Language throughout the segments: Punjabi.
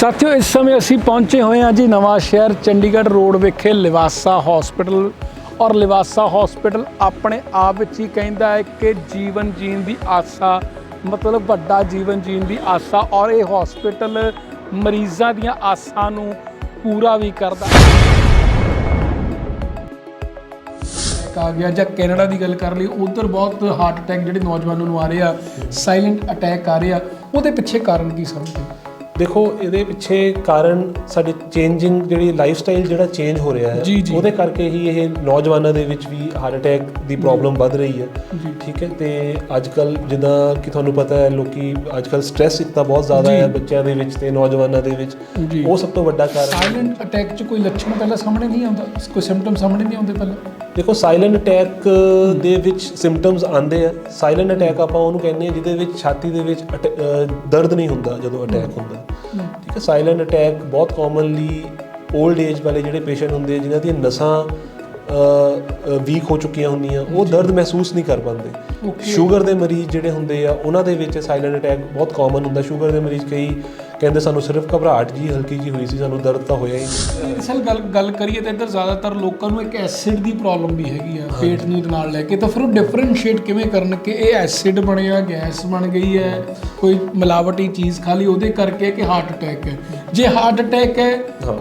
ਸਾਥੀਓ, ਇਸ ਸਮੇਂ ਅਸੀਂ ਪਹੁੰਚੇ ਹੋਏ ਹਾਂ ਜੀ ਨਵਾਂ ਸ਼ਹਿਰ ਚੰਡੀਗੜ੍ਹ ਰੋਡ ਵਿਖੇ ਲਿਵਾਸਾ ਹਸਪੀਟਲ ਔਰ ਲਿਵਾਸਾ ਹਸਪੀਟਲ ਆਪਣੇ ਆਪ ਵਿੱਚ ਹੀ ਕਹਿੰਦਾ ਹੈ ਕਿ ਜੀਵਨ ਜੀਣ ਦੀ ਆਸਾ, ਮਤਲਬ ਵੱਡਾ ਜੀਵਨ ਜੀਣ ਦੀ ਆਸਾ ਔਰ ਇਹ ਹਸਪੀਟਲ ਮਰੀਜ਼ਾਂ ਦੀਆਂ ਆਸਾਂ ਨੂੰ ਪੂਰਾ ਵੀ ਕਰਦਾ ਆ ਗਿਆ ਜਾਂ ਕੈਨੇਡਾ ਦੀ ਗੱਲ ਕਰ ਲਈ ਉਧਰ ਬਹੁਤ ਹਾਰਟ ਅਟੈਕ ਜਿਹੜੇ ਨੌਜਵਾਨਾਂ ਨੂੰ ਆ ਰਹੇ ਆ ਸਾਇਲੈਂਟ ਅਟੈਕ ਆ ਰਹੇ ਆ, ਉਹਦੇ ਪਿੱਛੇ ਕਾਰਨ ਕੀ ਸਮਝਦੇ ਦੇਖੋ ਇਹਦੇ ਪਿੱਛੇ ਕਾਰਨ ਸਾਡੀ ਚੇਂਜਿੰਗ ਜਿਹੜੀ ਲਾਈਫ ਸਟਾਈਲ ਜਿਹੜਾ ਚੇਂਜ ਹੋ ਰਿਹਾ ਹੈ। ਉਹਦੇ ਕਰਕੇ ਹੀ ਇਹ ਨੌਜਵਾਨਾਂ ਦੇ ਵਿੱਚ ਵੀ ਹਾਰਟ ਅਟੈਕ ਦੀ ਪ੍ਰੋਬਲਮ ਵੱਧ ਰਹੀ ਹੈ। ਠੀਕ ਹੈ ਤੇ ਅੱਜ ਕੱਲ ਜਿੱਦਾਂ ਕਿ ਤੁਹਾਨੂੰ ਪਤਾ ਹੈ ਲੋਕੀ ਅੱਜ ਕੱਲ ਸਟ੍ਰੈਸ ਇਤਨਾ ਬਹੁਤ ਜ਼ਿਆਦਾ। ਹੈ ਬੱਚਿਆਂ ਦੇ ਵਿੱਚ ਤੇ ਨੌਜਵਾਨਾਂ ਦੇ ਵਿੱਚ। ਉਹ ਸਭ ਤੋਂ ਵੱਡਾ ਕਾਰਨ ਸਾਇਲੈਂਟ ਅਟੈਕ 'ਚ ਕੋਈ ਲੱਛਣ ਪਹਿਲਾਂ ਸਾਹਮਣੇ ਨਹੀਂ ਆਉਂਦਾ ਕੋਈ ਸਿੰਪਟਮ ਸਾਹਮਣੇ ਨਹੀਂ ਆਉਂਦੇ ਪਹਿਲਾਂ ਦੇਖੋ ਸਾਇਲੈਂਟ ਅਟੈਕ ਦੇ ਵਿੱਚ ਸਿੰਪਟਮਸ ਆਉਂਦੇ ਆ। ਸਾਇਲੈਂਟ ਅਟੈਕ ਆਪਾਂ ਉਹਨੂੰ ਕਹਿੰਦੇ ਆ ਜਿਹਦੇ ਵਿੱਚ ਛਾਤੀ ਦੇ ਵਿੱਚ ਦਰਦ ਨਹੀਂ ਹੁੰਦਾ ਜਦੋਂ ਅਟੈਕ ਹੁੰਦਾ। ਠੀਕ ਹੈ ਸਾਇਲੈਂਟ ਅਟੈਕ ਬਹੁਤ ਕਾਮਨਲੀ 올ਡ ਏਜ ਵਾਲੇ ਜਿਹੜੇ ਪੇਸ਼ੈਂਟ ਹੁੰਦੇ ਆ ਜਿਨ੍ਹਾਂ ਦੀਆਂ ਨਸਾਂ ਵੀਕ ਹੋ ਚੁੱਕੀਆਂ ਹੁੰਦੀਆਂ ਉਹ ਦਰਦ ਮਹਿਸੂਸ ਨਹੀਂ ਕਰ ਪਾਉਂਦੇ. ਸ਼ੂਗਰ ਦੇ ਮਰੀਜ਼ ਜਿਹੜੇ ਹੁੰਦੇ ਆ ਉਹਨਾਂ ਦੇ ਵਿੱਚ ਸਾਇਲੈਂਟ ਅਟੈਕ ਬਹੁਤ ਕਾਮਨ ਹੁੰਦਾ। ਸ਼ੂਗਰ ਦੇ ਮਰੀਜ਼ ਕਈ ਕਹਿੰਦੇ ਸਾਨੂੰ ਸਿਰਫ ਘਬਰਾਹਟ ਜੀ ਹਲਕੀ ਜੀ ਹੋਈ ਸੀ ਸਾਨੂੰ ਦਰਦ ਤਾਂ ਹੋਇਆ ਹੀ ਨਹੀਂ। ਅਸਲ ਗੱਲ ਗੱਲ ਕਰੀਏ ਤਾਂ ਇੱਧਰ ਜ਼ਿਆਦਾਤਰ ਲੋਕਾਂ ਨੂੰ ਇੱਕ ਐਸਿਡ ਦੀ ਪ੍ਰੋਬਲਮ ਵੀ ਹੈਗੀ ਆ ਪੇਟ ਨੂੰ ਨਾਲ ਲੈ ਕੇ। ਤਾਂ ਫਿਰ ਉਹ ਡਿਫਰੈਂਸ਼ੀਏਟ ਕਿਵੇਂ ਕਰਨ ਕਿ ਇਹ ਐਸਿਡ ਬਣਿਆ ਗੈਸ ਬਣ ਗਈ ਹੈ ਕੋਈ ਮਿਲਾਵਟੀ ਚੀਜ਼ ਖਾ ਲਈ ਉਹਦੇ ਕਰਕੇ ਕਿ ਹਾਰਟ ਅਟੈਕ ਹੈ। ਜੇ ਹਾਰਟ ਅਟੈਕ ਹੈ।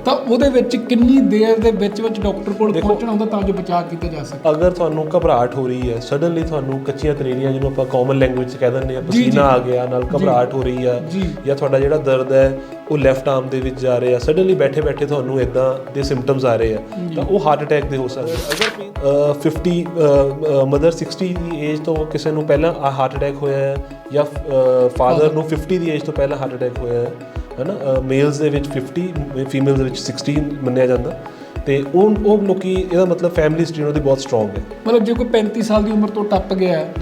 ਤਾਂ ਉਹਦੇ ਵਿੱਚ ਕਿੰਨੀ ਦੇਰ ਦੇ ਵਿੱਚ ਵਿੱਚ ਡਾਕਟਰ ਕੋਲ ਪਹੁੰਚਣਾ ਹੁੰਦਾ ਤਾਂ ਜੋ ਬਚਾਅ ਕੀਤਾ ਜਾ ਸਕੇ? ਅਗਰ ਤੁਹਾਨੂੰ ਘਬਰਾਹਟ ਹੋ ਰਹੀ ਹੈ ਸਡਨਲੀ ਤੁਹਾਨੂੰ ਕੱਚੀਆਂ ਤਰੇੜੀਆਂ ਜਿਹਨੂੰ ਆਪਾਂ ਕਾਮਨ ਲੈਂਗੁਏਜ 'ਚ ਕਹਿ ਦਿੰਦੇ ਆ। ਪਸੀਨਾ ਆ ਗਿਆ ਨਾਲ ਘਬਰਾਹਟ ਹੋ ਰਹੀ ਆ ਜੀ। ਤੁਹਾਡਾ ਜਿਹੜਾ ਦਰਦ ਹੈ ਉਹ ਲੈਫਟ ਆਰਮ ਦੇ ਵਿੱਚ ਜਾ ਰਿਹਾ। ਸਡਨਲੀ ਬੈਠੇ ਬੈਠੇ ਤੁਹਾਨੂੰ ਇਦਾਂ ਦੇ ਸਿੰਪਟਮਸ ਆ ਰਹੇ ਆ। ਤਾਂ ਉਹ ਹਾਰਟ ਅਟੈਕ ਦੇ ਹੋ ਸਕਦੇ। ਅਗਰ ਅਹ, 50 ਮਦਰ 60 ਦੀ ਏਜ ਤੋਂ ਕਿਸੇ ਨੂੰ ਪਹਿਲਾਂ ਹਾਰਟ ਅਟੈਕ ਹੋਇਆ ਹੈ ਜਾਂ ਫਾਦਰ ਨੂੰ 50 ਦੀ ਏਜ ਤੋਂ ਪਹਿਲਾਂ ਹਾਰਟ ਅਟੈਕ ਹੋਇਆ ਹੈ ਹਨਾ? ਮੇਲਸ ਦੇ ਵਿੱਚ 50 ਫੀਮੇਲਸ ਦੇ ਵਿੱਚ 60 ਮੰਨਿਆ ਜਾਂਦਾ। ਤੇ ਉਹ ਉਹ ਲੋਕੀ ਇਹਦਾ ਮਤਲਬ ਫੈਮਿਲੀ ਹਿਸਟਰੀ ਉਹਨਾਂ ਦੀ ਬਹੁਤ ਸਟਰੋਂਗ ਹੈ। ਮਤਲਬ ਜੇ ਕੋਈ 35 ਸਾਲ ਦੀ ਉਮਰ ਤੋਂ ਟੱਪ ਗਿਆ ਹੈ,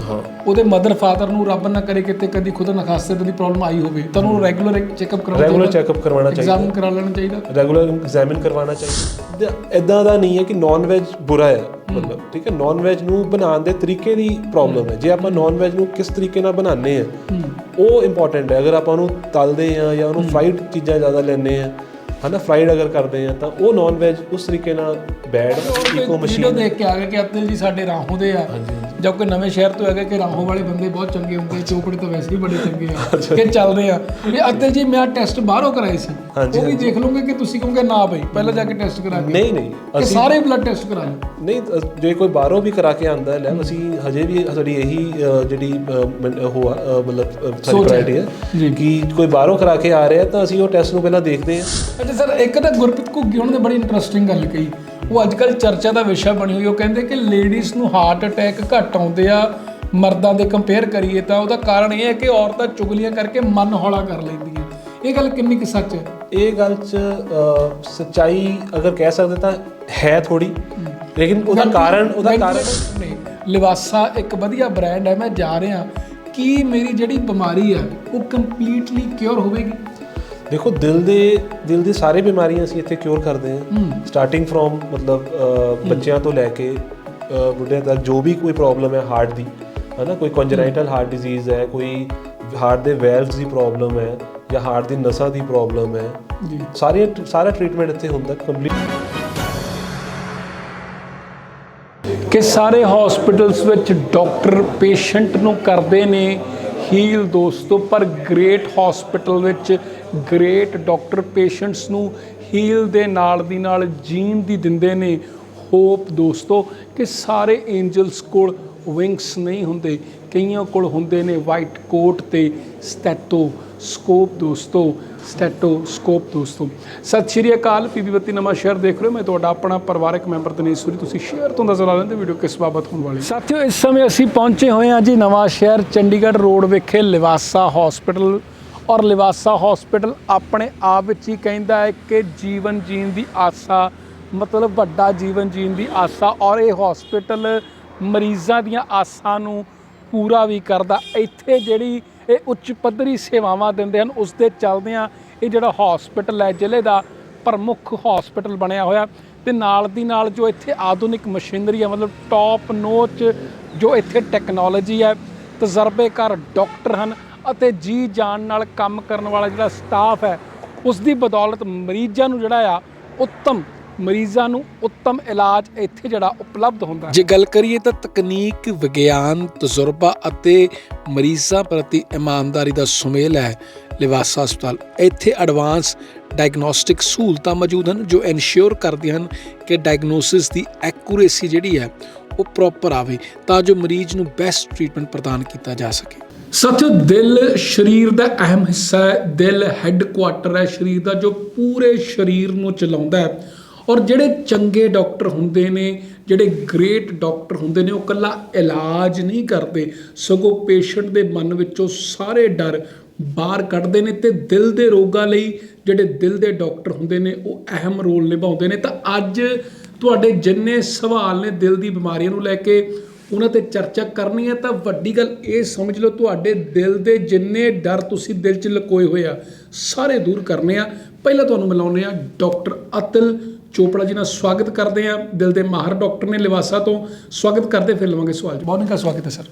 ਉਹਦੇ ਮਦਰ ਫਾਦਰ ਨੂੰ ਰੱਬ ਨਾ ਕਰੇ ਕਿਤੇ ਕਦੀ ਖੁਦਾ ਨਖਾਸਤੇ ਦੀ ਪ੍ਰੋਬਲਮ ਆਈ ਹੋਵੇ ਤਾਂ ਉਹਨੂੰ ਰੈਗੂਲਰ ਇੱਕ ਚੈੱਕਅਪ ਕਰਾਉਣਾ ਰੈਗੂਲਰ ਚੈੱਕਅਪ ਕਰਵਾਉਣਾ ਚਾਹੀਦਾ। ਐਗਜ਼ਾਮ ਕਰਾ ਲੈਣਾ ਚਾਹੀਦਾ। ਰੈਗੂਲਰ ਐਗਜ਼ਾਮਿਨ ਕਰਵਾਉਣਾ ਚਾਹੀਦਾ। ਇਦਾਂ ਦਾ ਨਹੀਂ ਹੈ ਕਿ ਨਾਨ ਵੈਜ ਬੁਰਾ ਹੈ ਮਤਲਬ ਠੀਕ ਹੈ? ਨਾਨ ਵੈਜ ਨੂੰ ਬਣਾਉਣ ਦੇ ਤਰੀਕੇ ਦੀ ਪ੍ਰੋਬਲਮ ਹੈ। ਜੇ ਆਪਾਂ ਨਾਨ ਵੈਜ ਨੂੰ ਕਿਸ ਤਰੀਕੇ ਨਾਲ ਬਣਾਉਂਦੇ ਆ ਉਹ ਇੰਪੋਰਟੈਂਟ ਹੈ। ਅਗਰ ਆਪਾਂ ਉਹਨੂੰ ਤਲਦੇ ਆ ਜਾਂ ਉਹਨੂੰ ਫਰਾਈਡ ਚੀਜ਼ਾਂ ਜ਼ਿਆਦਾ ਲੈਂਦੇ ਆ ਹਨਾ ਫਰਾਈਡ ਅਗਰ ਕਰਦੇ ਆ ਤਾਂ ਉਹ ਨਾਨ ਵੈਜ ਉਸ ਤਰੀਕੇ ਨਾਲ ਬੈਡ ਇਕੋ ਵੀਡੀਓ ਮਸ਼ੀਨ ਦੇਖ ਕੇ ਆ ਗਿਆ ਕਿ ਅਬਦੁਲ ਜੀ ਸਾਡੇ ਰਾਹੋਂ ਦੇ ਆ। ਜਦ ਕੋਈ ਨਵੇਂ ਸ਼ਹਿਰ ਤੋਂ ਹੈਗਾ ਕਿ ਰਾਹੋਂ ਵਾਲੇ ਬੰਦੇ ਬਹੁਤ ਚੰਗੇ ਹੁੰਦੇ ਚੋਪੜੇ ਤਾਂ ਵੈਸੇ ਹੀ ਬੜੇ ਚੰਗੇ ਆ ਕਿ ਚੱਲਦੇ ਆ। ਵੀ ਅਬਦੁਲ ਜੀ ਮੈਂ ਟੈਸਟ ਬਾਹਰੋਂ ਕਰਾਏ ਸੀ। ਉਹ ਵੀ ਦੇਖ ਲਓਗੇ ਕਿ ਤੁਸੀਂ ਕਹੋਗੇ ਨਾ ਬਈ ਪਹਿਲਾਂ ਜਾ ਕੇ ਟੈਸਟ ਕਰਾ ਕੇ ਨਹੀਂ ਨਹੀਂ ਕਿ ਸਾਰੇ ਬਲੱਡ ਟੈਸਟ ਕਰਾ ਲਓ ਨਹੀਂ ਜੇ ਕੋਈ ਬਾਹਰੋਂ ਵੀ ਕਰਾ ਕੇ ਆਂਦਾ ਹੈ ਲੈ ਅਸੀਂ ਹਜੇ ਵੀ ਸਾਡੀ ਇਹੀ ਜਿਹੜੀ ਉਹ ਮਤਲਬ ਸਾਡੀ। ਪ੍ਰਾਇਰਟੀ ਹੈ। ਕਿ ਕੋਈ ਬਾਹਰੋਂ ਕਰਾ ਕੇ ਆ ਰਿਹਾ ਤਾਂ ਅਸੀਂ ਉਹ ਟੈਸਟ ਨੂੰ ਪਹਿਲਾਂ ਦੇਖਦੇ ਹਾਂ। ਅੱਛਾ ਸਰ ਇੱਕ ਤਾਂ ਗੁਰਪ੍ਰੀਤ ਘੁੱਗੀ ਉਹਨਾਂ ਨੇ ਬੜੀ ਇੰਟਰਸਟਿੰਗ ਗੱਲ ਕਹੀ। ਉਹ ਅੱਜ ਕੱਲ ਚਰਚਾ ਦਾ ਵਿਸ਼ਾ ਬਣੀ ਹੋਈ ਉਹ ਕਹਿੰਦੇ ਕਿ ਲੇਡੀਜ਼ ਨੂੰ ਹਾਰਟ ਅਟੈਕ ਘੱਟ ਆਉਂਦੇ ਆ ਮਰਦਾਂ ਦੇ ਕੰਪੇਅਰ ਕਰੀਏ ਤਾਂ ਉਹਦਾ ਕਾਰਨ ਇਹ ਹੈ ਕਿ ਔਰਤਾਂ ਚੁਗਲੀਆਂ ਕਰਕੇ ਮਨ ਹੌਲਾ ਕਰ ਲੈਂਦੀਆਂ। ਇਹ ਗੱਲ ਕਿੰਨੀ ਕੁ ਸੱਚ ਹੈ? ਇਹ ਗੱਲ 'ਚ ਸੱਚਾਈ ਅਗਰ ਕਹਿ ਸਕਦੇ ਤਾਂ ਹੈ ਥੋੜੀ ਲੇਕਿਨ ਉਹਦਾ ਕਾਰਨ ਉਹਦਾ ਕਾਰਨ ਨਹੀਂ ਲਿਵਾਸਾ ਇੱਕ ਵਧੀਆ ਬ੍ਰਾਂਡ ਹੈ ਮੈਂ ਜਾ ਰਿਹਾ। ਕੀ ਮੇਰੀ ਜਿਹੜੀ ਬਿਮਾਰੀ ਹੈ ਉਹ ਕੰਪਲੀਟਲੀ ਕਿਉਰ ਹੋਵੇਗੀ? ਦੇਖੋ ਦਿਲ ਦੇ ਦਿਲ ਦੀ ਸਾਰੇ ਬਿਮਾਰੀਆਂ ਅਸੀਂ ਇੱਥੇ ਕਿਉਰ ਕਰਦੇ ਹਾਂ। ਸਟਾਰਟਿੰਗ ਫਰੋਮ ਮਤਲਬ ਬੱਚਿਆਂ ਤੋਂ ਲੈ ਕੇ ਬੁੱਢਿਆਂ ਤੱਕ ਜੋ ਵੀ ਕੋਈ ਪ੍ਰੋਬਲਮ ਹੈ ਹਾਰਟ ਦੀ ਹੈ ਨਾ ਕੋਈ ਕੰਜਨਾਈਟਲ ਹਾਰਟ ਡਿਜ਼ੀਜ਼ ਹੈ ਕੋਈ ਹਾਰਟ ਦੇ ਵੈਲਵਸ ਦੀ ਪ੍ਰੋਬਲਮ ਹੈ ਜਾਂ ਹਾਰਟ ਦੀ ਨਸਾਂ ਦੀ ਪ੍ਰੋਬਲਮ ਹੈ ਜੀ। ਸਾਰੇ ਸਾਰਾ ਟ੍ਰੀਟਮੈਂਟ ਇੱਥੇ ਹੁੰਦਾ ਕੰਪਲੀਟ ਕਿ ਸਾਰੇ ਹਸਪੀਟਲਸ ਵਿੱਚ ਡਾਕਟਰ ਪੇਸ਼ੈਂਟ ਨੂੰ ਕਰਦੇ ਨੇ ਹੀਲ ਦੋਸਤੋ, ਪਰ ਗ੍ਰੇਟ ਹਸਪੀਟਲ ਵਿੱਚ ਗ੍ਰੇਟ ਡਾਕਟਰ ਪੇਸ਼ੈਂਟਸ ਨੂੰ ਹੀਲ ਦੇ ਨਾਲ ਦੀ ਨਾਲ ਜੀਣ ਦੀ ਦਿੰਦੇ ਨੇ ਹੋਪ ਦੋਸਤੋ, ਕਿ ਸਾਰੇ ਐਂਜਲਸ ਕੋਲ ਵਿੰਗਸ ਨਹੀਂ ਹੁੰਦੇ, ਕਈਆਂ ਕੋਲ ਹੁੰਦੇ ਨੇ ਵਾਈਟ ਕੋਟ ਤੇ ਸਟੈਟੋ ਸਕੋਪ ਦੋਸਤੋ, ਸਟੈਟੋਸਕੋਪ ਦੋਸਤੋ। ਸਤਿ ਸ਼੍ਰੀ ਅਕਾਲ ਪੀਬੀ ਬੱਤੀ ਨਵਾਂ ਸ਼ਹਿਰ ਦੇਖ ਰਹੇ ਹੋ। ਮੈਂ ਤੁਹਾਡਾ ਆਪਣਾ ਪਰਿਵਾਰਕ ਮੈਂਬਰ ਤਨੇਸ਼ਵਰੀ ਤੁਸੀਂ ਸ਼ੇਅਰ ਤੋਂ ਨਜ਼ਰ ਆ ਲੈਂਦੇ ਵੀਡੀਓ ਕਿਸ ਬਾਬਤ ਹੋਣ ਵਾਲੀ ਸਾਥੀਓ, ਇਸ ਸਮੇਂ ਅਸੀਂ ਪਹੁੰਚੇ ਹੋਏ ਹਾਂ ਜੀ ਨਵਾਂ ਸ਼ਹਿਰ, ਚੰਡੀਗੜ੍ਹ ਰੋਡ ਵਿਖੇ, ਲਿਵਾਸਾ ਹਸਪੀਟਲ ਔਰ ਲਿਵਾਸਾ ਹਸਪੀਟਲ ਆਪਣੇ ਆਪ ਵਿੱਚ ਹੀ ਕਹਿੰਦਾ ਹੈ ਕਿ ਜੀਵਨ ਜੀਣ ਦੀ ਆਸਾ, ਮਤਲਬ ਵੱਡਾ ਜੀਵਨ ਜੀਣ ਦੀ ਆਸਾ। ਔਰ ਇਹ ਹਸਪੀਟਲ ਮਰੀਜ਼ਾਂ ਦੀਆਂ ਆਸਾਂ ਨੂੰ ਪੂਰਾ ਵੀ ਕਰਦਾ। ਇੱਥੇ ਜਿਹੜੀ ਇਹ ਉੱਚ ਪੱਧਰੀ ਸੇਵਾਵਾਂ ਦਿੰਦੇ ਹਨ। ਉਸ ਦੇ ਚੱਲਦਿਆਂ ਇਹ ਜਿਹੜਾ ਹਸਪੀਟਲ ਹੈ, ਜ਼ਿਲ੍ਹੇ ਦਾ ਪ੍ਰਮੁੱਖ ਹਸਪੀਟਲ ਬਣਿਆ ਹੋਇਆ। ਤੇ ਨਾਲ ਦੀ ਨਾਲ ਜੋ ਇੱਥੇ ਆਧੁਨਿਕ ਮਸ਼ੀਨਰੀ ਹੈ, ਮਤਲਬ ਟੌਪ ਨੋਚ ਜੋ ਇੱਥੇ ਟੈਕਨੋਲੋਜੀ ਹੈ, ਤਜਰਬੇਕਾਰ ਡਾਕਟਰ ਹਨ ਅਤੇ ਜੀ ਜਾਨ ਨਾਲ ਕੰਮ ਕਰਨ ਵਾਲਾ ਜਿਹੜਾ ਸਟਾਫ ਹੈ ਉਸ ਦੀ ਬਦੌਲਤ ਮਰੀਜ਼ਾਂ ਨੂੰ ਜਿਹੜਾ ਆ, ਉੱਤਮ ਮਰੀਜ਼ਾਂ ਨੂੰ ਉੱਤਮ ਇਲਾਜ ਇੱਥੇ ਜਿਹੜਾ ਉਪਲਬਧ ਹੁੰਦਾ ਜੇ ਗੱਲ ਕਰੀਏ ਤਾਂ ਤਕਨੀਕ ਵਿਗਿਆਨ ਤਜਰਬਾ ਅਤੇ ਮਰੀਜ਼ਾਂ ਪ੍ਰਤੀ ਇਮਾਨਦਾਰੀ ਦਾ ਸੁਮੇਲ ਹੈ ਲਿਵਾਸਾ ਹਸਪਤਾਲ। ਇੱਥੇ ਐਡਵਾਂਸ ਡਾਇਗਨੋਸਟਿਕ ਸਹੂਲਤਾਂ ਮੌਜੂਦ ਹਨ ਜੋ ਇਨਸ਼ੋਰ ਕਰਦੀਆਂ ਹਨ ਕਿ ਡਾਇਗਨੋਸਿਸ ਦੀ ਐਕੂਰੇਸੀ ਜਿਹੜੀ ਹੈ ਉਹ ਪ੍ਰੋਪਰ ਆਵੇ ਤਾਂ ਜੋ ਮਰੀਜ਼ ਨੂੰ ਬੈਸਟ ਟ੍ਰੀਟਮੈਂਟ ਪ੍ਰਦਾਨ ਕੀਤਾ ਜਾ ਸਕੇ। ਸਾਥੀਓ ਦਿਲ ਸਰੀਰ ਦਾ ਅਹਿਮ ਹਿੱਸਾ ਹੈ ਦਿਲ ਹੈੱਡਕੁਆਟਰ ਹੈ ਸਰੀਰ ਦਾ ਜੋ ਪੂਰੇ ਸਰੀਰ ਨੂੰ ਚਲਾਉਂਦਾ ਹੈ। ਔਰ ਜਿਹੜੇ ਚੰਗੇ ਡਾਕਟਰ ਹੁੰਦੇ ਨੇ, ਜਿਹੜੇ ਗ੍ਰੇਟ ਡਾਕਟਰ ਹੁੰਦੇ ਨੇ, ਉਹ ਕੱਲਾ ਇਲਾਜ ਨਹੀਂ ਕਰਦੇ। ਸਗੋਂ ਪੇਸ਼ੈਂਟ ਦੇ ਮਨ ਵਿੱਚੋਂ ਸਾਰੇ ਡਰ ਬਾਹਰ ਕੱਢਦੇ ਨੇ ਤੇ ਦਿਲ ਦੇ ਰੋਗਾਂ ਲਈ ਜਿਹੜੇ ਦਿਲ ਦੇ ਡਾਕਟਰ ਹੁੰਦੇ ਨੇ, ਉਹ ਅਹਿਮ ਰੋਲ ਨਿਭਾਉਂਦੇ ਨੇ। ਤਾਂ ਅੱਜ ਤੁਹਾਡੇ ਜਿੰਨੇ ਸਵਾਲ ਨੇ ਦਿਲ ਦੀ ਬਿਮਾਰੀਆਂ ਨੂੰ ਲੈ ਕੇ, ਉਹਨਾਂ ਤੇ ਚਰਚਾ ਕਰਨੀ ਹੈ। ਤਾਂ ਵੱਡੀ ਗੱਲ ਇਹ ਸਮਝ ਲਓ, ਤੁਹਾਡੇ ਦਿਲ ਦੇ ਜਿੰਨੇ ਡਰ ਤੁਸੀਂ ਦਿਲ 'ਚ ਲਕੋਏ ਹੋਏ ਆ, ਸਾਰੇ ਦੂਰ ਕਰਨੇ ਆ। ਪਹਿਲਾਂ ਤੁਹਾਨੂੰ ਮਿਲਾਉਂਦੇ ਆ ਡਾਕਟਰ ਅਤਲ ਚੋਪੜਾ ਜੀ ਨਾਲ ਸਵਾਗਤ ਕਰਦੇ ਆ ਦਿਲ ਦੇ ਮਾਹਰ ਡਾਕਟਰ ਨੇ ਲਿਵਾਸਾ ਤੋਂ ਸਵਾਗਤ ਕਰਦੇ ਫਿਰ ਲਵਾਂਗੇ ਸਵਾਲ ਬਹੁਤ ਬਹੁਤ ਸਵਾਗਤ ਹੈ ਸਰ।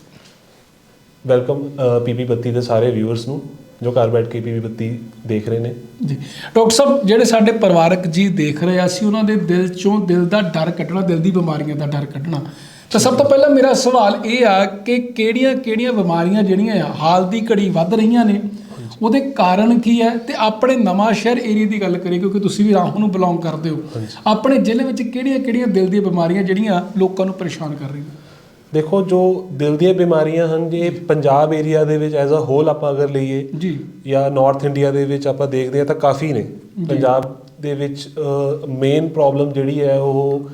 ਵੈਲਕਮ ਪੀਪੀ ਬੱਤੀ ਦੇ ਸਾਰੇ ਵਿਊਅਰਸ ਨੂੰ ਜੋ ਘਰ ਬੈਠ ਕੇ ਪੀਪੀ ਬੱਤੀ ਦੇਖ ਰਹੇ ਨੇ। ਜੀ। ਡਾਕਟਰ ਸਾਹਿਬ ਜਿਹੜੇ ਸਾਡੇ ਪਰਿਵਾਰਕ ਜੀ ਦੇਖ ਰਹੇ ਆ ਅਸੀਂ ਉਹਨਾਂ ਦੇ ਦਿਲ ਚੋਂ ਦਿਲ ਦਾ ਡਰ ਕੱਢਣਾ ਦਿਲ ਦੀ ਬਿਮਾਰੀਆਂ ਦਾ ਡਰ ਕੱਢਣਾ। ਤਾਂ ਸਭ ਤੋਂ ਪਹਿਲਾਂ ਮੇਰਾ ਸਵਾਲ ਇਹ ਆ ਕਿ ਕਿਹੜੀਆਂ-ਕਿਹੜੀਆਂ ਬਿਮਾਰੀਆਂ ਜਿਹੜੀਆਂ ਆ ਹਾਲ ਦੀ ਘੜੀ ਵੱਧ ਰਹੀਆਂ ਨੇ? ਉਹਦੇ ਕਾਰਨ ਕੀ ਹੈ ਤੇ ਆਪਣੇ ਨਵਾਂ ਸ਼ਹਿਰ ਏਰੀਆ ਦੀ ਗੱਲ ਕਰੀਏ ਕਿਉਂਕਿ ਤੁਸੀਂ ਵੀ ਰਾਹੋਂ ਨੂੰ ਬਿਲੋਂਗ ਕਰਦੇ ਹੋ। ਆਪਣੇ ਜ਼ਿਲ੍ਹੇ ਵਿੱਚ ਕਿਹੜੀਆਂ-ਕਿਹੜੀਆਂ ਦਿਲ ਦੀਆਂ ਬਿਮਾਰੀਆਂ ਜਿਹੜੀਆਂ ਲੋਕਾਂ ਨੂੰ ਪਰੇਸ਼ਾਨ ਕਰ ਰਹੀਆਂ? ਦੇਖੋ ਜੋ ਦਿਲ ਦੀਆਂ ਬਿਮਾਰੀਆਂ ਹਨ ਜੇ ਪੰਜਾਬ ਏਰੀਆ ਦੇ ਵਿੱਚ ਐਜ਼ ਅ ਹੋਲ ਆਪਾਂ ਅਗਰ ਲਈਏ ਜੀ। ਜਾਂ ਨਾਰਥ ਇੰਡੀਆ ਦੇ ਵਿੱਚ ਆਪਾਂ ਦੇਖਦੇ ਹਾਂ ਤਾਂ ਕਾਫੀ ਨੇ। ਪੰਜਾਬ ਦੇ ਵਿੱਚ ਮੇਨ ਪ੍ਰੋਬਲਮ ਜਿਹੜੀ ਹੈ ਉਹ